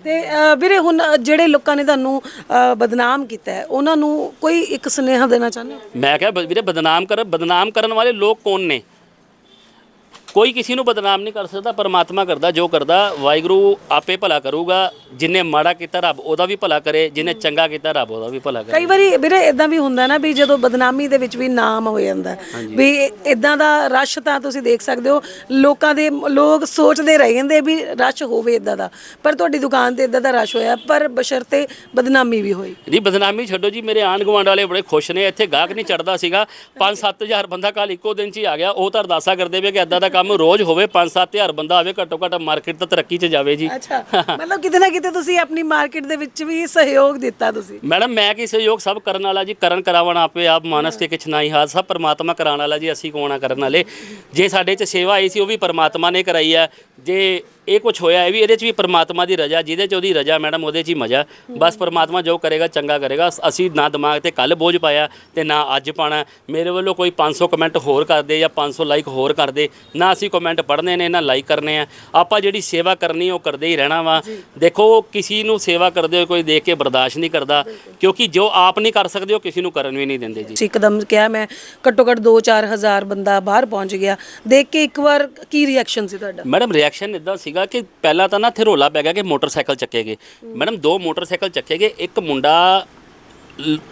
ਤੇ ਅ, ਵੀਰੇ ਹੁਣ ਜਿਹੜੇ ਲੋਕਾਂ ਨੇ ਤੁਹਾਨੂੰ ਅ, ਬਦਨਾਮ ਕੀਤਾ ਹੈ ਉਹਨਾਂ ਨੂੰ ਕੋਈ ਇੱਕ ਸੁਨੇਹਾ ਦੇਣਾ ਚਾਹੁੰਦੇ ਹੋ? ਮੈਂ ਕਿਹਾ ਬ- ਵੀਰੇ ਬਦਨਾਮ ਕਰ ਬਦਨਾਮ ਕਰਨ ਵਾਲੇ ਲੋਕ ਕੌਣ ਨੇ? ਕੋਈ ਕਿਸੇ ਨੂੰ ਬਦਨਾਮ ਨਹੀਂ ਕਰ ਸਕਦਾ ਪਰਮਾਤਮਾ ਕਰਦਾ ਜੋ ਕਰਦਾ ਵਾਹਿਗੁਰੂ ਆਪੇ ਭਲਾ ਕਰੂਗਾ। ਜਿਨੇ ਮਾੜਾ ਕੀਤਾ ਰੱਬ ਉਹਦਾ ਵੀ ਭਲਾ ਕਰੇ ਜਿਨੇ ਚੰਗਾ ਕੀਤਾ ਰੱਬ ਉਹਦਾ ਵੀ ਭਲਾ ਕਰੇ। ਕਈ ਵਾਰੀ ਵੀਰੇ ਇਦਾਂ ਵੀ ਹੁੰਦਾ ਨਾ ਵੀ ਜਦੋਂ ਬਦਨਾਮੀ ਦੇ ਵਿੱਚ ਵੀ ਨਾਮ ਹੋ ਜਾਂਦਾ। ਵੀ ਇਦਾਂ ਦਾ ਰਸ਼ ਤਾਂ ਤੁਸੀਂ ਦੇਖ ਸਕਦੇ ਹੋ ਲੋਕਾਂ ਦੇ ਲੋਕ ਸੋਚਦੇ ਰਹਿ ਜਾਂਦੇ ਵੀ ਰਸ਼ ਹੋਵੇ ਇਦਾਂ ਦਾ ਪਰ ਤੁਹਾਡੀ ਦੁਕਾਨ ਤੇ ਇਦਾਂ ਦਾ ਰਸ਼ ਹੋਇਆ ਪਰ ਬਸ਼ਰਤੇ ਬਦਨਾਮੀ ਵੀ ਹੋਈ। ਨਹੀਂ ਬਦਨਾਮੀ ਛੱਡੋ ਜੀ ਮੇਰੇ ਆਂਢ ਗੁਆਂਢ ਵਾਲੇ ਬੜੇ ਖੁਸ਼ ਨੇ ਇੱਥੇ ਗਾਹਕ ਨਹੀਂ ਚੜਦਾ ਸੀਗਾ 5-7000 ਬੰਦਾ ਕੱਲ ਇੱਕੋ ਦਿਨ 'ਚ ਹੀ ਆ ਗਿਆ ਉਹ ਤਾਂ ਅਰਦਾਸਾ ਕਰਦੇ ਵੇ ਕਿ ਇਦਾਂ ਦਾ ਕੰਮ ਰੋਜ਼ ਹੋਵੇ 5-7000 ਬੰਦਾ ਆਵੇ ਘੱਟੋ ਘੱਟ ਮਾਰਕੀਟ ਤਾਂ ਤਰੱਕੀ 'ਚ ਜਾਵੇ ਜੀ। ਅੱਛਾ ਮਤਲਬ ਕਿਤੇ ਨਾ ਕਿਤੇ ਤੁਸੀਂ ਆਪਣੀ ਮਾਰਕੀਟ ਦੇ ਵਿੱਚ ਵੀ ਸਹਿਯੋਗ ਦਿੱਤਾ ਤੁਸੀਂ। ਮੈਡਮ ਮੈਂ ਕੀ ਸਹਿਯੋਗ ਸਭ ਕਰਨ ਵਾਲਾ ਜੀ? ਕਰਨ ਕਰਾਵਣ ਆਪੇ ਆਪ ਮਾਨਸ ਕੇ ਕਿਛ ਨਾਹੀ ਹਾਥ ਸਭ ਪਰਮਾਤਮਾ ਕਰਾਉਣ ਵਾਲਾ ਜੀ ਅਸੀਂ ਕੋਣਾ ਕਰਨ ਵਾਲੇ? ਜੇ ਸਾਡੇ 'ਚ ਸੇਵਾ ਆਈ ਸੀ ਉਹ ਵੀ ਪਰਮਾਤਮਾ ਨੇ ਕਰਾਈ ਹੈ ਜੇ ਇਹ ਕੁਝ ਹੋਇਆ ਇਹ ਵੀ ਇਹਦੇ 'ਚ ਵੀ ਪਰਮਾਤਮਾ ਦੀ ਰਜ਼ਾ ਜਿਹਦੇ 'ਚ ਉਹਦੀ ਰਜ਼ਾ ਮੈਡਮ ਉਹਦੇ 'ਚ ਹੀ ਮਜ਼ਾ। ਬਸ ਪਰਮਾਤਮਾ ਜੋ ਕਰੇਗਾ ਚੰਗਾ ਕਰੇਗਾ। ਅਸੀਂ ਨਾ ਦਿਮਾਗ ਤੇ ਕੱਲ ਬੋਝ ਪਾਇਆ ਤੇ ਨਾ ਅੱਜ ਪਾਣਾ। ਮੇਰੇ ਵੱਲੋਂ ਕੋਈ 500 ਕਮੈਂਟ ਹੋਰ ਕਰਦੇ ਜਾਂ 500 ਲਾਈਕ ਹੋਰ ਕਰਦੇ ਨਾ ਅਸੀਂ ਕਮੈਂਟ ਪੜ੍ਹਨੇ ਨੇ ਨਾ ਲਾਈਕ ਕਰਨੇ ਆ। ਆਪਾਂ ਜਿਹੜੀ ਸੇਵਾ ਕਰਨੀ ਉਹ ਕਰਦੇ ਹੀ ਰਹਿਣਾ ਵਾ। ਦੇਖੋ ਕਿਸੇ ਨੂੰ ਸੇਵਾ ਕਰਦੇ ਹੋਏ ਕੋਈ ਦੇਖ ਕੇ ਬਰਦਾਸ਼ਤ ਨਹੀਂ ਕਰਦਾ। ਕਿਉਂਕਿ ਜੋ ਆਪ ਨਹੀਂ ਕਰ ਸਕਦੇ ਉਹ ਕਿਸੇ ਨੂੰ ਕਰਨ ਵੀ ਨਹੀਂ ਦਿੰਦੇ ਜੀ। ਇੱਕਦਮ ਕਿਹਾ ਮੈਂ ਘੱਟੋ ਘੱਟ 2-4 ਹਜ਼ਾਰ ਬੰਦਾ ਬਾਹਰ ਪਹੁੰਚ ਗਿਆ। ਦੇਖ ਕੇ ਇੱਕ ਵਾਰ ਕੀ ਰਿਐਕਸ਼ਨ ਸੀ ਤੁਹਾਡਾ? ਮੈਡਮ ਰਿਐਕਸ਼ਨ ਇਦਾਂ ਸੀਗਾ ਕਿ ਪਹਿਲਾਂ ਤਾਂ ਨਾ ਇੱਥੇ ਰੋਲਾ ਪੈ ਗਿਆ ਕਿ ਮੋਟਰਸਾਈਕਲ ਚੱਕੇ ਗਏ ਮੈਡਮ, ਦੋ ਮੋਟਰਸਾਈਕਲ ਚੱਕੇ ਗਏ ਇੱਕ ਮੁੰਡਾ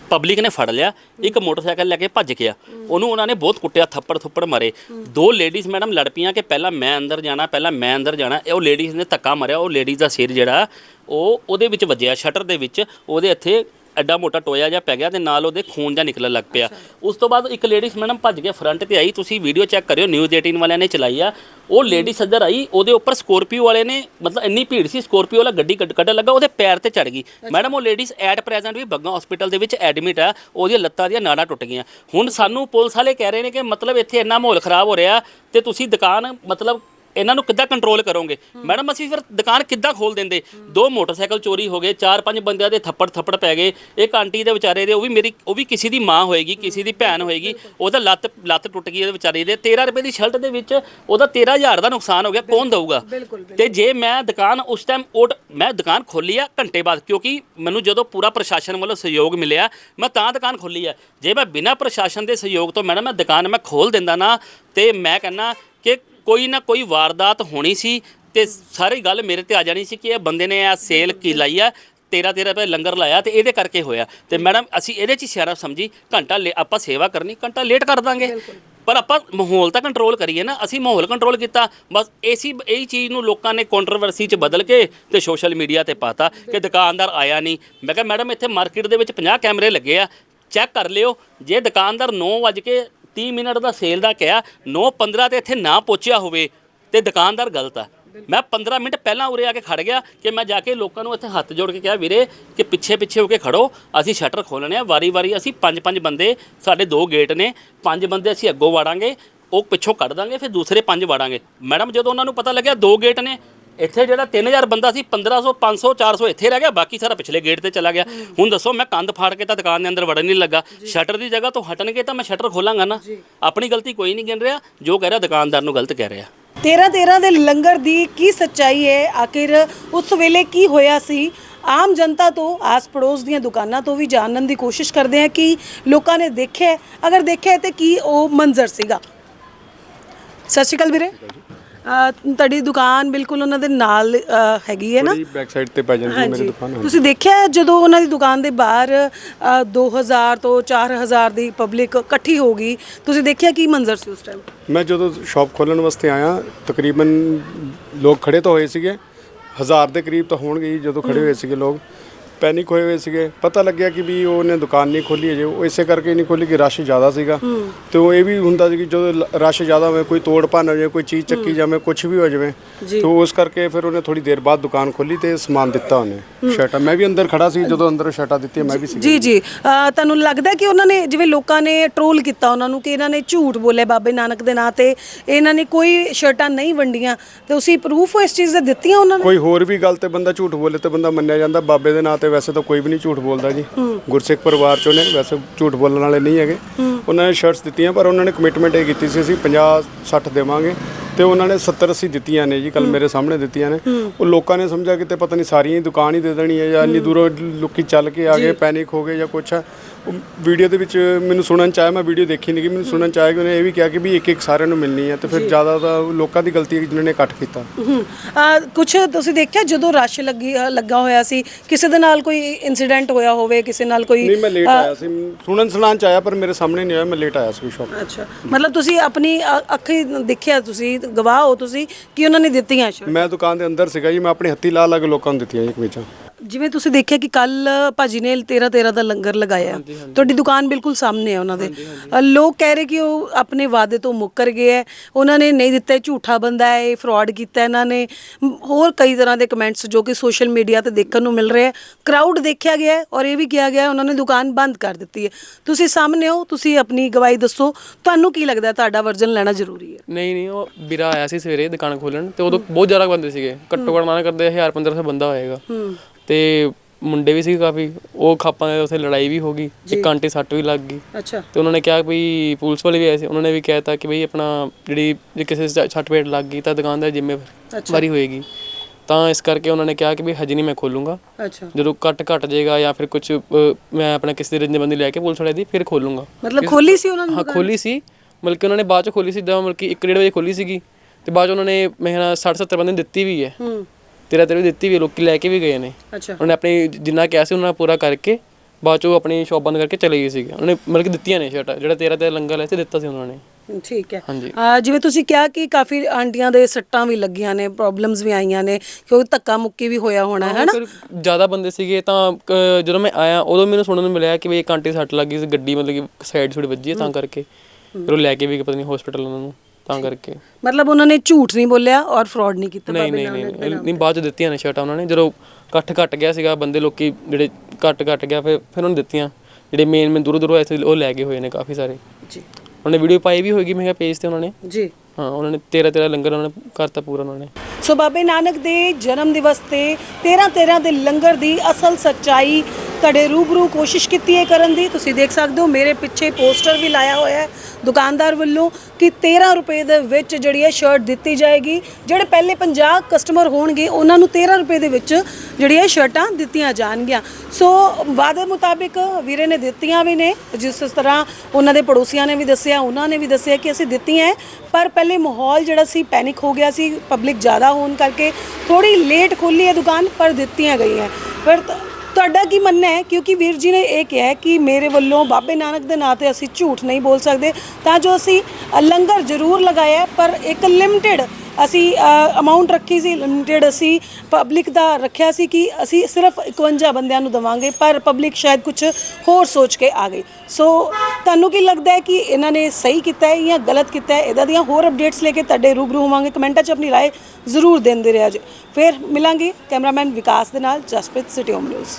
ਪਬਲਿਕ ਨੇ ਫੜ ਲਿਆ, ਇੱਕ ਮੋਟਰਸਾਈਕਲ ਲੈ ਕੇ ਭੱਜ ਗਿਆ। ਉਹਨੂੰ ਉਹਨਾਂ ਨੇ ਬਹੁਤ ਕੁੱਟਿਆ ਥੱਪੜ ਥੁੱਪੜ ਮਾਰੇ। ਦੋ ਲੇਡੀਜ਼ ਮੈਡਮ ਲੜ ਪਈਆਂ ਕਿ ਪਹਿਲਾਂ ਮੈਂ ਅੰਦਰ ਜਾਣਾ, ਪਹਿਲਾਂ ਮੈਂ ਅੰਦਰ ਜਾਣਾ। ਇਹ ਉਹ ਲੇਡੀਜ਼ ਨੇ ਧੱਕਾ ਮਾਰਿਆ, ਉਹ ਲੇਡੀਜ਼ ਦਾ ਸਿਰ ਜਿਹੜਾ, ਉਹ ਉਹਦੇ ਵਿੱਚ ਵੱਜਿਆ, ਸ਼ਟਰ ਦੇ ਵਿੱਚ, ਉਹਦੇ ਇੱਥੇ ਐਡਾ ਮੋਟਾ ਟੋਇਆ ਜਿਹਾ ਪੈ ਗਿਆ ਤੇ ਨਾਲ ਉਹਦੇ ਖੂਨ ਜਿਹਾ ਨਿਕਲਣ ਲੱਗ ਪਿਆ। ਉਸ ਤੋਂ ਬਾਅਦ ਇੱਕ ਲੇਡੀਜ਼ ਮੈਡਮ ਭੱਜ ਕੇ ਫਰੰਟ ਤੇ ਆਈ। ਤੁਸੀਂ ਵੀਡੀਓ ਚੈੱਕ ਕਰਿਓ ਨਿਊਜ਼ 18 ਵਾਲਿਆਂ ਨੇ ਚਲਾਈ ਆ। ਉਹ ਲੇਡੀ ਸੱਜਰ ਆਈ ਉਹਦੇ ਉੱਪਰ ਸਕੋਰਪੀਓ ਵਾਲੇ ਨੇ ਮਤਲਬ ਇੰਨੀ ਭੀੜ ਸੀ ਸਕੋਰਪੀਓ ਵਾਲਾ ਗੱਡੀ ਕੱਢ- ਕੱਢਣ ਲੱਗਾ ਉਹਦੇ ਪੈਰ ਤੇ ਚੜ ਗਈ। ਮੈਡਮ ਉਹ ਲੇਡੀਜ਼ ਐਟ ਪ੍ਰੈਜ਼ੈਂਟ ਵੀ ਬੱਗਾ ਹਸਪੀਟਲ ਦੇ ਵਿੱਚ ਐਡਮਿਟ ਆ ਉਹਦੀਆਂ ਲੱਤਾਂ ਦੀਆਂ ਨਾੜਾਂ ਟੁੱਟ ਗਈਆਂ। ਹੁਣ ਸਾਨੂੰ ਪੁਲਿਸ ਵਾਲੇ ਕਹਿ ਰਹੇ ਨੇ ਕਿ ਮਤਲਬ ਇੱਥੇ ਇੰਨਾ ਮਾਹੌਲ ਖਰਾਬ ਹੋ ਰਿਹਾ ਤੇ ਤੁਸੀਂ ਦੁਕਾਨ ਮਤਲਬ ਇਹਨਾਂ ਨੂੰ ਕਿੱਦਾਂ ਕੰਟਰੋਲ ਕਰੋਗੇ? ਮੈਡਮ ਅਸੀਂ ਫਿਰ ਦੁਕਾਨ ਕਿੱਦਾਂ ਖੋਲ ਦਿੰਦੇ? ਦੋ ਮੋਟਰਸਾਈਕਲ ਚੋਰੀ ਹੋ ਗਏ ਚਾਰ ਪੰਜ ਬੰਦਿਆਂ ਦੇ ਥੱਪੜ ਥੱਪੜ ਪੈ ਗਏ ਇੱਕ ਆਂਟੀ ਦੇ ਵਿਚਾਰੇ ਦੇ ਉਹ ਵੀ ਮੇਰੀ ਉਹ ਵੀ ਕਿਸੇ ਦੀ ਮਾਂ ਹੋਏਗੀ ਕਿਸੇ ਦੀ ਭੈਣ ਹੋਏਗੀ ਉਹਦਾ ਲੱਤ ਲੱਤ ਟੁੱਟ ਗਈ ਉਹਦੇ ਵਿਚਾਰੇ ਦੇ 13 ਰੁਪਏ ਦੀ ਸ਼ਰਟ ਦੇ ਵਿੱਚ ਉਹਦਾ 13000 ਦਾ ਨੁਕਸਾਨ ਹੋ ਗਿਆ ਕੌਣ ਦਊਗਾ? ਤੇ ਜੇ ਮੈਂ ਦੁਕਾਨ ਉਸ ਟਾਈਮ ਉਹ ਮੈਂ ਦੁਕਾਨ ਖੋਲੀ ਆ ਘੰਟੇ ਬਾਅਦ ਕਿਉਂਕਿ ਮੈਨੂੰ ਜਦੋਂ ਪੂਰਾ ਪ੍ਰਸ਼ਾਸਨ ਵੱਲੋਂ ਸਹਿਯੋਗ ਮਿਲਿਆ ਮੈਂ ਤਾਂ ਦੁਕਾਨ ਖੋਲੀ ਆ। ਜੇ ਮੈਂ ਬਿਨਾਂ ਪ੍ਰਸ਼ਾਸਨ ਦੇ ਸਹਿਯੋਗ ਤੋਂ ਮੈਡਮ ਮੈਂ ਦੁਕਾਨ ਮੈਂ ਖੋਲ ਦਿੰਦਾ ਨਾ ਤੇ ਮੈਂ ਕਹਿੰਨਾ ਕਿ ਕੋਈ ਨਾ ਕੋਈ ਵਾਰਦਾਤ ਹੋਣੀ ਸੀ ਤੇ ਸਾਰੀ ਗੱਲ ਮੇਰੇ ਤੇ ਆ ਜਾਣੀ ਸੀ ਕਿ ਇਹ ਬੰਦੇ ਨੇ ਆ ਸੇਲ ਕੀ ਲਾਈ ਆ 13 13 ਰੁਪਏ ਲੰਗਰ ਲਾਇਆ ਤੇ ਇਹਦੇ ਕਰਕੇ ਹੋਇਆ। ਤੇ ਮੈਡਮ ਅਸੀਂ ਇਹਦੇ ਚ ਹੀ ਸਿਆਰਾ ਸਮਝੀ ਘੰਟਾ ਲੇ- ਆਪਾਂ ਸੇਵਾ ਕਰਨੀ ਘੰਟਾ ਲੇਟ ਕਰ ਦਾਂਗੇ। ਪਰ ਆਪਾਂ ਮਾਹੌਲ ਤਾਂ ਕੰਟਰੋਲ ਕਰੀਏ ਨਾ ਅਸੀਂ ਮਾਹੌਲ ਕੰਟਰੋਲ ਕੀਤਾ। ਬਸ ਇਸੀ ਇਹੀ ਚੀਜ਼ ਨੂੰ ਲੋਕਾਂ ਨੇ ਕੰਟਰੋਵਰਸੀ ਚ ਬਦਲ ਕੇ ਤੇ ਸੋਸ਼ਲ ਮੀਡੀਆ ਤੇ ਪਾਤਾ ਕਿ ਦੁਕਾਨਦਾਰ ਆਇਆ ਨਹੀਂ। ਮੈਂ ਕਿਹਾ ਮੈਡਮ ਇੱਥੇ ਮਾਰਕੀਟ ਦੇ ਵਿੱਚ 50 ਕੈਮਰੇ ਲੱਗੇ ਆ ਚੈੱਕ ਕਰ ਲਿਓ। ਜੇ ਦੁਕਾਨਦਾਰ 9 ਵਜੇ ਕੇ 30 ਮਿੰਟ ਦਾ ਸੇਲ ਦਾ ਕਿਹਾ 9:15 ਤੇ ਇੱਥੇ ਨਾ ਪਹੁੰਚਿਆ ਹੋਵੇ, ਤੇ ਦੁਕਾਨਦਾਰ ਗਲਤ ਆ। ਮੈਂ 15 ਮਿੰਟ ਪਹਿਲਾਂ ਉਰੇ ਆ ਕੇ ਖੜ ਗਿਆ ਕਿ ਮੈਂ ਜਾ ਕੇ ਲੋਕਾਂ ਨੂੰ ਇੱਥੇ ਹੱਥ ਜੋੜ ਕੇ ਕਿਹਾ, ਵੀਰੇ, ਕਿ ਪਿੱਛੇ ਪਿੱਛੇ ਹੋ ਕੇ ਖੜੋ, ਅਸੀਂ ਸ਼ਟਰ ਖੋਲਣੇ ਆ ਵਾਰੀ-ਵਾਰੀ ਅਸੀਂ ਪੰਜ ਪੰਜ ਬੰਦੇ, ਸਾਡੇ ਦੋ ਗੇਟ ਨੇ, ਪੰਜ ਬੰਦੇ ਅਸੀਂ ਅੱਗੋਂ ਵਾੜਾਂਗੇ, ਉਹ ਪਿੱਛੋਂ ਕੱਢ ਦਾਂਗੇ, ਫਿਰ ਦੂਸਰੇ ਪੰਜ ਵੜਾਂਗੇ। ਮੈਡਮ, ਜਦੋਂ ਉਹਨਾਂ ਨੂੰ ਪਤਾ ਲੱਗਿਆ ਦੋ ਗੇਟ ਨੇ ਇੱਥੇ ਜਿਹੜਾ 3000 ਬੰਦਾ ਸੀ 1500 500 400 ਇੱਥੇ ਰਹਿ ਗਿਆ ਬਾਕੀ ਸਾਰਾ ਪਿਛਲੇ ਗੇਟ ਤੇ ਚਲਾ ਗਿਆ। ਹੁਣ ਦੱਸੋ ਮੈਂ ਕੰਧ ਫਾੜ ਕੇ ਤਾਂ ਦੁਕਾਨ ਦੇ ਅੰਦਰ ਵੜਨ ਨਹੀਂ ਲੱਗਾ। ਸ਼ਟਰ ਦੀ ਜਗ੍ਹਾ ਤੋਂ ਹਟਣਗੇ ਤਾਂ ਮੈਂ ਸ਼ਟਰ ਖੋਲਾਂਗਾ ਨਾ। ਆਪਣੀ ਗਲਤੀ ਕੋਈ ਨਹੀਂ ਗਿਣ ਰਿਹਾ ਜੋ ਕਹਿ ਰਿਹਾ ਦੁਕਾਨਦਾਰ ਨੂੰ ਗਲਤ ਕਹਿ ਰਿਹਾ। 13-13 ਦੇ ਲੰਗਰ ਦੀ ਕੀ ਸੱਚਾਈ ਹੈ? ਆਖਿਰ ਉਸ ਵੇਲੇ ਕੀ ਹੋਇਆ ਸੀ? ਆਮ ਜਨਤਾ ਤੋਂ ਆਸ ਪੜੋਸ ਦੀਆਂ ਦੁਕਾਨਾਂ ਤੋਂ ਵੀ ਜਾਣਨ ਦੀ ਕੋਸ਼ਿਸ਼ ਕਰਦੇ ਹਾਂ ਕਿ ਲੋਕਾਂ ਨੇ ਦੇਖਿਆ ਹੈ। ਅਗਰ ਦੇਖਿਆ ਹੈ ਤੇ ਕੀ ਉਹ ਮੰਜ਼ਰ ਸੀਗਾ? ਸਤਿ ਸ਼੍ਰੀ ਅਕਾਲ ਵੀਰੇ। ਤੁਹਾਡੀ ਦੁਕਾਨ ਬਿਲਕੁਲ ਉਹਨਾਂ ਦੇ ਨਾਲ ਹੈਗੀ ਹੈ ਨਾ? ਬੜੀ ਬੈਕ ਸਾਈਡ ਤੇ ਪੈ ਜਾਂਦੀ ਹੈ ਮੇਰੀ ਦੁਕਾਨ ਹਾਂਜੀ। ਤੁਸੀਂ ਦੇਖਿਆ ਹੈ ਜਦੋਂ ਉਹਨਾਂ ਦੀ ਦੁਕਾਨ ਦੇ ਬਾਹਰ ਅਹ, 2000 ਤੋਂ 4000 ਦੀ ਪਬਲਿਕ ਇਕੱਠੀ ਹੋ ਗਈ ਤੁਸੀਂ ਦੇਖਿਆ ਕੀ ਮੰਜ਼ਰ ਸੀ ਉਸ ਟਾਈਮ ਮੈਂ ਜਦੋਂ ਸ਼ਾਪ ਖੋਲਣ ਵਾਸਤੇ ਆਇਆ ਤਕਰੀਬਨ ਲੋਕ ਖੜੇ ਤਾਂ ਹੋਏ ਸੀਗੇ ਹਜ਼ਾਰ ਦੇ ਕਰੀਬ ਤਾਂ ਹੋਣਗੇ ਹੀ ਜਦੋਂ ਖੜੇ ਹੋਏ ਸੀਗੇ ਲੋਕ। ਪੈਨਿਕ ਹੋਏ ਹੋਏ ਸੀਗੇ। ਪਤਾ ਲੱਗਿਆ ਕਿ ਵੀ ਉਹਨੇ ਦੁਕਾਨ ਨਹੀਂ ਖੋਲੀ ਅਜੇ। ਉਹ ਇਸੇ ਕਰਕੇ ਨਹੀਂ ਖੋਲੀ ਕਿ ਰਸ਼ ਜ਼ਿਆਦਾ ਸੀਗਾ। ਤੇ ਉਹ ਇਹ ਵੀ ਹੁੰਦਾ ਸੀ ਕਿ ਜਦੋਂ ਲ- ਰਸ਼ ਜ਼ਿਆਦਾ ਹੋਵੇ ਕੋਈ ਤੋੜ ਭੰਨ ਹੋ ਜਾਵੇ ਕੋਈ ਚੀਜ਼ ਚੱਕੀ ਜਾਵੇ ਕੁਝ ਵੀ ਹੋ ਜਾਵੇ। ਤੇ ਉਸ ਕਰਕੇ ਫਿਰ ਉਹਨੇ ਥੋੜੀ ਦੇਰ ਬਾਅਦ ਦੁਕਾਨ ਖੋਲੀ ਤੇ ਸਮਾਨ ਦਿੱਤਾ ਉਹਨੇ ਸ਼ਰਟਾਂ। ਮੈਂ ਵੀ ਅੰਦਰ ਖੜਾ ਸੀ ਜਦੋਂ ਅੰਦਰ ਸ਼ਰਟਾਂ ਦਿੱਤੀਆਂ ਮੈਂ ਵੀ ਸੀ ਜੀ ਜੀ। ਅਹ ਤੁਹਾਨੂੰ ਲੱਗਦਾ ਕਿ ਉਹਨਾਂ ਨੇ ਜਿਵੇਂ ਲੋਕਾਂ ਨੇ ਟ੍ਰੋਲ ਕੀਤਾ ਉਹਨਾਂ ਨੂੰ ਕਿ ਇਹਨਾਂ ਨੇ ਝੂਠ ਬੋਲੇ ਬਾਬੇ ਨਾਨਕ ਦੇ ਨਾਂ ਤੇ ਇਹਨਾਂ ਨੇ ਕੋਈ ਸ਼ਰਟਾਂ ਨਹੀਂ ਵੰਡੀਆਂ ਤੇ ਉਸੇ ਪ੍ਰੂਫ ਇਸ ਚੀਜ਼ ਦੇ ਦਿੱਤੀਆਂ ਉਹਨਾਂ ਨੇ? ਕੋਈ ਹੋਰ ਵੀ ਗੱਲ ਤੇ ਬੰਦਾ ਝੂਠ ਬੋਲੇ ਤੇ ਬੰਦਾ ਮੰਨਿਆ ਜਾਂਦਾ ਬਾਬੇ ਦੇ ਨਾਂ ਤੇ ਵੈਸੇ ਤਾਂ ਕੋਈ ਵੀ ਨਹੀਂ ਝੂਠ ਬੋਲਦਾ ਜੀ। ਗੁਰਸਿੱਖ ਪਰਿਵਾਰ ਚੋਂ ਨੇ ਵੈਸੇ ਝੂਠ ਬੋਲਣ ਵਾਲੇ ਨਹੀਂ ਹੈਗੇ। ਉਹਨਾਂ ਨੇ ਸ਼ਰਟਸ ਦਿੱਤੀਆਂ ਪਰ ਉਹਨਾਂ ਨੇ ਕਮਿਟਮੈਂਟ ਇਹ ਕੀਤੀ ਸੀ ਅਸੀਂ 50 60 ਦੇਵਾਂਗੇ। ਤੇ ਉਹਨਾਂ ਨੇ 70 80 ਦਿੱਤੀਆਂ ਨੇ ਜੀ ਕੱਲ ਮੇਰੇ ਸਾਹਮਣੇ ਦਿੱਤੀਆਂ ਨੇ। ਉਹ ਲੋਕਾਂ ਨੇ ਸਮਝਿਆ ਕਿ ਤੇ ਪਤਾ ਨਹੀਂ ਸਾਰੀਆਂ ਹੀ ਦੁਕਾਨ ਹੀ ਦੇ ਦੇਣੀ ਹੈ ਜਾਂ ਇੰਨੀ ਦੂਰੋਂ ਲੋਕੀ ਚੱਲ ਕੇ ਆ ਗਏ ਪੈਨਿਕ ਹੋ ਗਏ ਜਾਂ ਕੁਛ ਵੀਡੀਓ ਦੇ ਵਿੱਚ ਮੈਨੂੰ ਸੁਣਨ ਚ ਆਇਆ ਮੈਂ ਵੀਡੀਓ ਦੇਖੀ ਨਹੀਂ ਕਿ ਮੈਨੂੰ ਸੁਣਨ ਚ ਆਇਆ ਕਿ ਉਹਨੇ ਇਹ ਵੀ ਕਿਹਾ ਕਿ ਵੀ ਇੱਕ ਇੱਕ ਸਾਰਿਆਂ ਨੂੰ ਮਿਲਣੀ ਹੈ ਤੇ ਫਿਰ ਜ਼ਿਆਦਾ ਤਾਂ ਲੋਕਾਂ ਦੀ ਗਲਤੀ ਹੈ ਜਿਨ੍ਹਾਂ ਨੇ ਇਕੱਠ ਕੀਤਾ। ਕੁਝ ਤੁਸੀਂ ਦੇਖਿਆ ਜਦੋਂ ਰਸ਼ ਲੱਗੀ ਲੱਗਾ ਹੋਇਆ ਸੀ ਕਿਸੇ ਦੇ ਨਾਲ ਕੋਈ ਇਨਸੀਡੈਂਟ ਹੋਇਆ ਹੋਵੇ ਕਿਸੇ ਨਾਲ ਕੋਈ ਨਹੀਂ ਮੈਂ ਲੇਟ ਆਇਆ ਸੀ। ਸੁਣਨ ਸੁਣਾਨ ਚ ਆਇਆ ਪਰ ਮੇਰੇ ਸਾਹਮਣੇ ਨਹੀਂ ਆਇਆ ਮੈਂ ਲੇਟ ਆਇਆ ਸੀ ਸ਼ਾਪ ਅੱਛਾ ਮਤਲਬ ਤੁਸੀਂ ਆਪਣੀ ਅ- ਅੱਖੀਂ ਦੇਖਿਆ ਤੁਸੀਂ ਗਵਾਹ ਹੋ ਤੁਸੀਂ ਕਿ ਉਹਨਾਂ ਨੇ ਦਿੱਤੀਆਂ ਸ਼ਰਟ? ਮੈਂ ਦੁਕਾਨ ਦੇ ਅੰਦਰ ਸੀਗਾ ਜੀ ਮੈਂ ਆਪਣੇ ਹੱਥੀ ਲਾ ਲਾ ਕੇ ਲੋਕਾਂ ਨੂੰ ਦਿੱਤੀਆਂ ਜੀ ਕਮੀਜ਼ਾਂ ਜਿਵੇਂ ਤੁਸੀਂ ਦੇਖਿਆ ਕਿ ਕੱਲ ਭਾਜੀ ਨੇ 13 13 ਦਾ ਲੰਗਰ ਲਗਾਇਆ। ਤੁਹਾਡੀ ਦੁਕਾਨ ਬਿਲਕੁਲ ਸਾਹਮਣੇ ਹੈ ਉਹਨਾਂ ਦੇ। ਅ, ਲੋਕ ਕਹਿ ਰਹੇ ਕਿ ਉਹ ਆਪਣੇ ਵਾਅਦੇ ਤੋਂ ਮੁੱਕਰ ਗਏ ਹੈ ਉਹਨਾਂ ਨੇ ਨਹੀਂ ਦਿੱਤਾ ਇਹ ਝੂਠਾ ਬੰਦਾ ਹੈ ਇਹ ਫਰਾਡ ਕੀਤਾ ਇਹਨਾਂ ਨੇ। ਮ, ਹੋਰ ਕਈ ਤਰ੍ਹਾਂ ਦੇ ਕਮੈਂਟਸ ਜੋ ਕਿ ਸੋਸ਼ਲ ਮੀਡੀਆ ਤੇ ਦੇਖਣ ਨੂੰ ਮਿਲ ਰਹੇ ਹੈ ਕਰਾਊਡ ਦੇਖਿਆ ਗਿਆ ਹੈ ਔਰ ਇਹ ਵੀ ਕਿਹਾ ਗਿਆ ਹੈ ਉਹਨਾਂ ਨੇ ਦੁਕਾਨ ਬੰਦ ਕਰ ਦਿੱਤੀ ਹੈ ਤੁਸੀਂ ਸਾਹਮਣੇ ਹੋ ਤੁਸੀਂ ਆਪਣੀ ਗਵਾਹੀ ਦੱਸੋ ਤੁਹਾਨੂੰ ਕੀ ਲੱਗਦਾ ਹੈ ਤੁਹਾਡਾ ਵਰਜਨ ਲੈਣਾ ਜ਼ਰੂਰੀ ਹੈ ਨਹੀਂ ਨਹੀਂ ਉਹ ਵੀਰਾ ਆਇਆ ਸੀ ਸਵੇਰੇ ਦੁਕਾਨ ਖੋਲਣ ਤੇ ਉਦੋਂ ਬਹੁਤ ਜ਼ਿਆਦਾ ਬੰਦੇ ਸੀਗੇ। ਘੱਟੋ ਘੱਟ ਮਾਨਾ ਕਰਦੇ 1000 1500 ਬੰਦਾ ਹੋਏਗਾ। ਤੇ ਮੁੰਡੇ ਵੀ ਸੀ ਕਾਫੀ ਉਹ ਖਾਪਾਂ ਦੇ ਉੱਥੇ ਲੜਾਈ ਵੀ ਹੋ ਗਈ ਇੱਕ ਆਂਟੀ ਸੱਟ ਵੀ ਲੱਗ ਗਈ। ਅੱਛਾ। ਤੇ ਉਹਨਾਂ ਨੇ ਕਿਹਾ ਵੀ ਪੁਲਿਸ ਵਾਲੇ ਵੀ ਆਏ ਸੀ ਉਹਨਾਂ ਨੇ ਵੀ ਕਹਿਤਾ ਕਿ ਬਈ ਆਪਣਾ ਜਿਹੜੀ ਜੇ ਕਿਸੇ ਦੇ ਛੱਟ ਪੇਟ ਲੱਗ ਗਈ ਤਾਂ ਦੁਕਾਨਦਾਰ ਜ਼ਿੰਮੇਵਾਰੀ ਹੋਏਗੀ। ਤਾਂ ਇਸ ਕਰਕੇ ਉਹਨਾਂ ਨੇ ਕਿਹਾ ਕਿ ਵੀ ਹਜੇ ਨਹੀਂ ਮੈਂ ਖੋਲੂੰਗਾ। ਅੱਛਾ। ਜਦੋਂ ਕੱਟ ਘਟ ਜਾਏਗਾ ਜਾਂ ਫਿਰ ਕੁਝ ਮੈਂ ਆਪਣਾ ਕਿਸੇ ਦੇ ਰੰਜਬੰਦੀ ਲੈ ਕੇ ਪੁਲਿਸ ਵਾਲੇ ਦੀ ਫਿਰ ਖੋਲੂੰਗਾ। ਮਤਲਬ ਖੋਲੀ ਸੀ ਉਹਨਾਂ ਨੇ ਹਾਂ ਖੋਲੀ ਸੀ। ਮਤਲਬ ਕਿ ਉਹਨਾਂ ਨੇ ਬਾਅਦ ਚ ਖੋਲੀ ਸੀ ਜਦੋਂ ਮਤਲਬ ਕਿ 1:30 ਵਜੇ ਖੋਲੀ ਸੀਗੀ। ਤੇ ਬਾਅਦ ਚ ਉਹਨਾਂ ਨੇ ਮੈਂ 60 70 ਬੰਦੇ ਨੂੰ ਦਿੱਤੀ ਵੀ ਹੈ। ਹੂੰ। ਤੇਰਾ ਤੇਰੇ ਦਿੱਤੀ ਵੀ ਹੈ, ਲੋਕੀ ਲੈ ਕੇ ਵੀ ਗਏ ਨੇ। ਅੱਛਾ। ਉਹਨੇ ਆਪਣੀ ਜਿੰਨਾ ਕਿਹਾ ਸੀ ਉਹਨਾਂ ਪੂਰਾ ਕਰਕੇ ਬਾਅਦ ਚ ਆਪਣੀ ਸ਼ਾਪ ਬੰਦ ਕਰਕੇ ਚਲੇ ਗਏ ਸੀਗੇ। ਉਹਨੇ ਮਤਲਬ ਕਿ ਦਿੱਤੀਆਂ ਨੇ ਸ਼ਰਟਾਂ ਜਿਹੜਾ ਤੇਰਾ ਤੇ ਲੰਗਾ ਲੈ ਸੀ ਦਿੱਤਾ ਸੀ ਉਹਨਾਂ ਨੇ। ਠੀਕ ਹੈ। ਹਾਂਜੀ। ਅਹ ਜਿਵੇਂ ਤੁਸੀਂ ਕਿਹਾ ਕਿ ਕਾਫੀ ਆਂਟੀਆਂ ਦੇ ਸੱਟਾਂ ਵੀ ਲੱਗੀਆਂ ਨੇ ਪ੍ਰੋਬਲਮਸ ਵੀ ਆਈਆਂ ਨੇ ਕਿਉਂਕਿ ਧੱਕਾ ਮੁੱਕੀ ਵੀ ਹੋਇਆ ਹੋਣਾ ਹੈ ਨਾ ਫਿਰ ਜ਼ਿਆਦਾ ਬੰਦੇ ਸੀਗੇ ਤਾਂ ਅਹ, ਜਦੋਂ ਮੈਂ ਆਇਆ ਉਦੋਂ ਮੈਨੂੰ ਸੁਣਨ ਨੂੰ ਮਿਲਿਆ ਕਿ ਵੀ ਇੱਕ ਆਂਟੀ ਸੱਟ ਲੱਗੀ ਸੀ ਗੱਡੀ ਮਤਲਬ ਕਿ ਸਾਈਡ ਛੋੜੀ ਵੱਜੀ ਹੈ ਤਾਂ ਕਰਕੇ। ਫਿਰ ਉਹ ਲੈ ਕੇ ਵੀ ਗਏ ਪਤਾ ਨਹੀਂ ਹਸਪੀਟਲ ਉਹਨਾਂ ਨੂੰ। ਤਾਂ ਕਰਕੇ। ਮਤਲਬ ਉਹਨਾਂ ਨੇ ਝੂਠ ਨਹੀਂ ਬੋਲਿਆ ਔਰ ਫਰਾਡ ਨਹੀਂ ਕੀਤਾ ਨਹੀਂ ਨਹੀਂ ਨਹੀਂ ਨਹੀਂ, ਨਹੀਂ ਬਾਅਦ ਚ ਦਿੱਤੀਆਂ ਨੇ ਸ਼ਰਟਾਂ ਉਹਨਾਂ ਨੇ। ਜਦੋਂ ਇਕੱਠ ਘਟ ਗਿਆ ਸੀਗਾ ਬੰਦੇ ਲੋਕੀ ਜਿਹੜੇ ਘਟ ਘਟ ਗਿਆ ਫਿਰ ਫਿਰ ਉਹਨਾਂ ਨੇ ਦਿੱਤੀਆਂ। ਜਿਹੜੇ ਮੇਨ ਮੇਨ ਦੂਰੋਂ ਦੂਰੋਂ ਆਏ ਸੀ ਉਹ ਲੈ ਕੇ ਹੋਏ ਨੇ ਕਾਫੀ ਸਾਰੇ। ਜੀ। ਉਹਨੇ ਵੀਡੀਓ ਪਾਈ ਵੀ ਹੋਏਗੀ ਮੇਰਾ ਪੇਜ ਤੇ ਉਹਨਾਂ ਨੇ। ਜੀ। ਹਾਂ ਉਹਨਾਂ ਨੇ 13 13 ਲੰਗਰ ਉਹਨਾਂ ਨੇ ਕਰਤਾ ਪੂਰਾ ਉਹਨਾਂ ਨੇ। ਸੋ ਬਾਬੇ ਨਾਨਕ ਦੇ ਜਨਮ ਦਿਵਸ ਤੇ 13 13 ਦੇ ਲੰਗਰ ਦੀ ਅਸਲ ਸੱਚਾਈ ਤੁਹਾਡੇ ਰੂਬਰੂ ਕੋਸ਼ਿਸ਼ ਕੀਤੀ ਹੈ ਕਰਨ ਦੀ ਤੁਸੀਂ ਦੇਖ ਸਕਦੇ ਹੋ ਮੇਰੇ ਪਿੱਛੇ ਪੋਸਟਰ ਵੀ ਲਾਇਆ ਹੋਇਆ ਹੈ ਦੁਕਾਨਦਾਰ ਵੱਲੋਂ ਕਿ 13 ਰੁਪਏ ਦੇ ਵਿੱਚ ਜਿਹੜੀ ਹੈ ਸ਼ਰਟ ਦਿੱਤੀ ਜਾਏਗੀ। ਜਿਹੜੇ ਪਹਿਲੇ 50 ਕਸਟਮਰ ਹੋਣਗੇ ਉਹਨਾਂ ਨੂੰ 13 ਰੁਪਏ ਦੇ ਵਿੱਚ ਜਿਹੜੀ ਹੈ ਸ਼ਰਟਾਂ ਦਿੱਤੀਆਂ ਜਾਣਗੀਆਂ। ਸੋ ਵਾਅਦੇ ਮੁਤਾਬਿਕ ਵੀਰੇ ਨੇ ਦਿੱਤੀਆਂ ਵੀ ਨੇ ਜਿਸ ਤਰ੍ਹਾਂ ਉਹਨਾਂ ਦੇ ਪੜੋਸੀਆਂ ਨੇ ਵੀ ਦੱਸਿਆ ਉਹਨਾਂ ਨੇ ਵੀ ਦੱਸਿਆ ਕਿ ਅਸੀਂ ਦਿੱਤੀਆਂ ਹੈ, ਪਰ ਪਹਿਲੇ ਮਾਹੌਲ ਜਿਹੜਾ ਸੀ ਪੈਨਿਕ ਹੋ ਗਿਆ ਸੀ ਪਬਲਿਕ ਜ਼ਿਆਦਾ ਹੋਣ ਕਰਕੇ ਥੋੜੀ ਲੇਟ ਖੋਲੀ ਹੈ ਦੁਕਾਨ ਪਰ ਦਿੱਤੀਆਂ ਗਈਆਂ। ਪਰ ਤੁਹਾਡਾ ਕੀ ਮੰਨਣਾ ਹੈ? ਕਿਉਂਕਿ ਵੀਰ ਜੀ ਨੇ ਇਹ ਕਿਹਾ ਕਿ ਮੇਰੇ ਵੱਲੋਂ ਬਾਬੇ ਨਾਨਕ ਦੇ ਨਾਂ ਤੇ ਅਸੀਂ ਝੂਠ ਨਹੀਂ ਬੋਲ ਸਕਦੇ। ਤਾਂ ਜੋ ਅਸੀਂ ਲੰਗਰ ਜ਼ਰੂਰ ਲਗਾਇਆ ਪਰ ਇੱਕ ਲਿਮਟਿਡ ਅਸੀਂ ਅਮਾਉਂਟ ਰੱਖੀ ਸੀ ਲਿਮਟਿਡ ਅਸੀਂ ਪਬਲਿਕ ਦਾ ਰੱਖਿਆ ਸੀ ਕਿ ਅਸੀਂ ਸਿਰਫ 51 ਬੰਦਿਆਂ ਨੂੰ ਦਵਾਂਗੇ, ਪਰ ਪਬਲਿਕ ਸ਼ਾਇਦ ਕੁਝ ਹੋਰ ਸੋਚ ਕੇ ਆ ਗਈ ਸੋ ਤੁਹਾਨੂੰ ਕੀ ਲੱਗਦਾ ਹੈ ਕਿ ਇਹਨਾਂ ਨੇ ਸਹੀ ਕੀਤਾ ਹੈ ਜਾਂ ਗਲਤ ਕੀਤਾ ਹੈ? ਇਹਦਾ ਦੀਆਂ ਹੋਰ ਅਪਡੇਟਸ ਲੈ ਕੇ ਤੁਹਾਡੇ ਰੂਬਰੂ ਹੋਵਾਂਗੇ, ਕਮੈਂਟਾਂ 'ਚ ਆਪਣੀ ਰਾਏ ਜ਼ਰੂਰ ਦਿੰਦੇ ਰਿਹਾ ਜੀ। ਫਿਰ ਮਿਲਾਂਗੇ ਕੈਮਰਾਮੈਨ ਵਿਕਾਸ ਦੇ ਨਾਲ, ਜਸਪ੍ਰੀਤ ਸਿਟੀ ਹੋਮ ਨਿਊਜ਼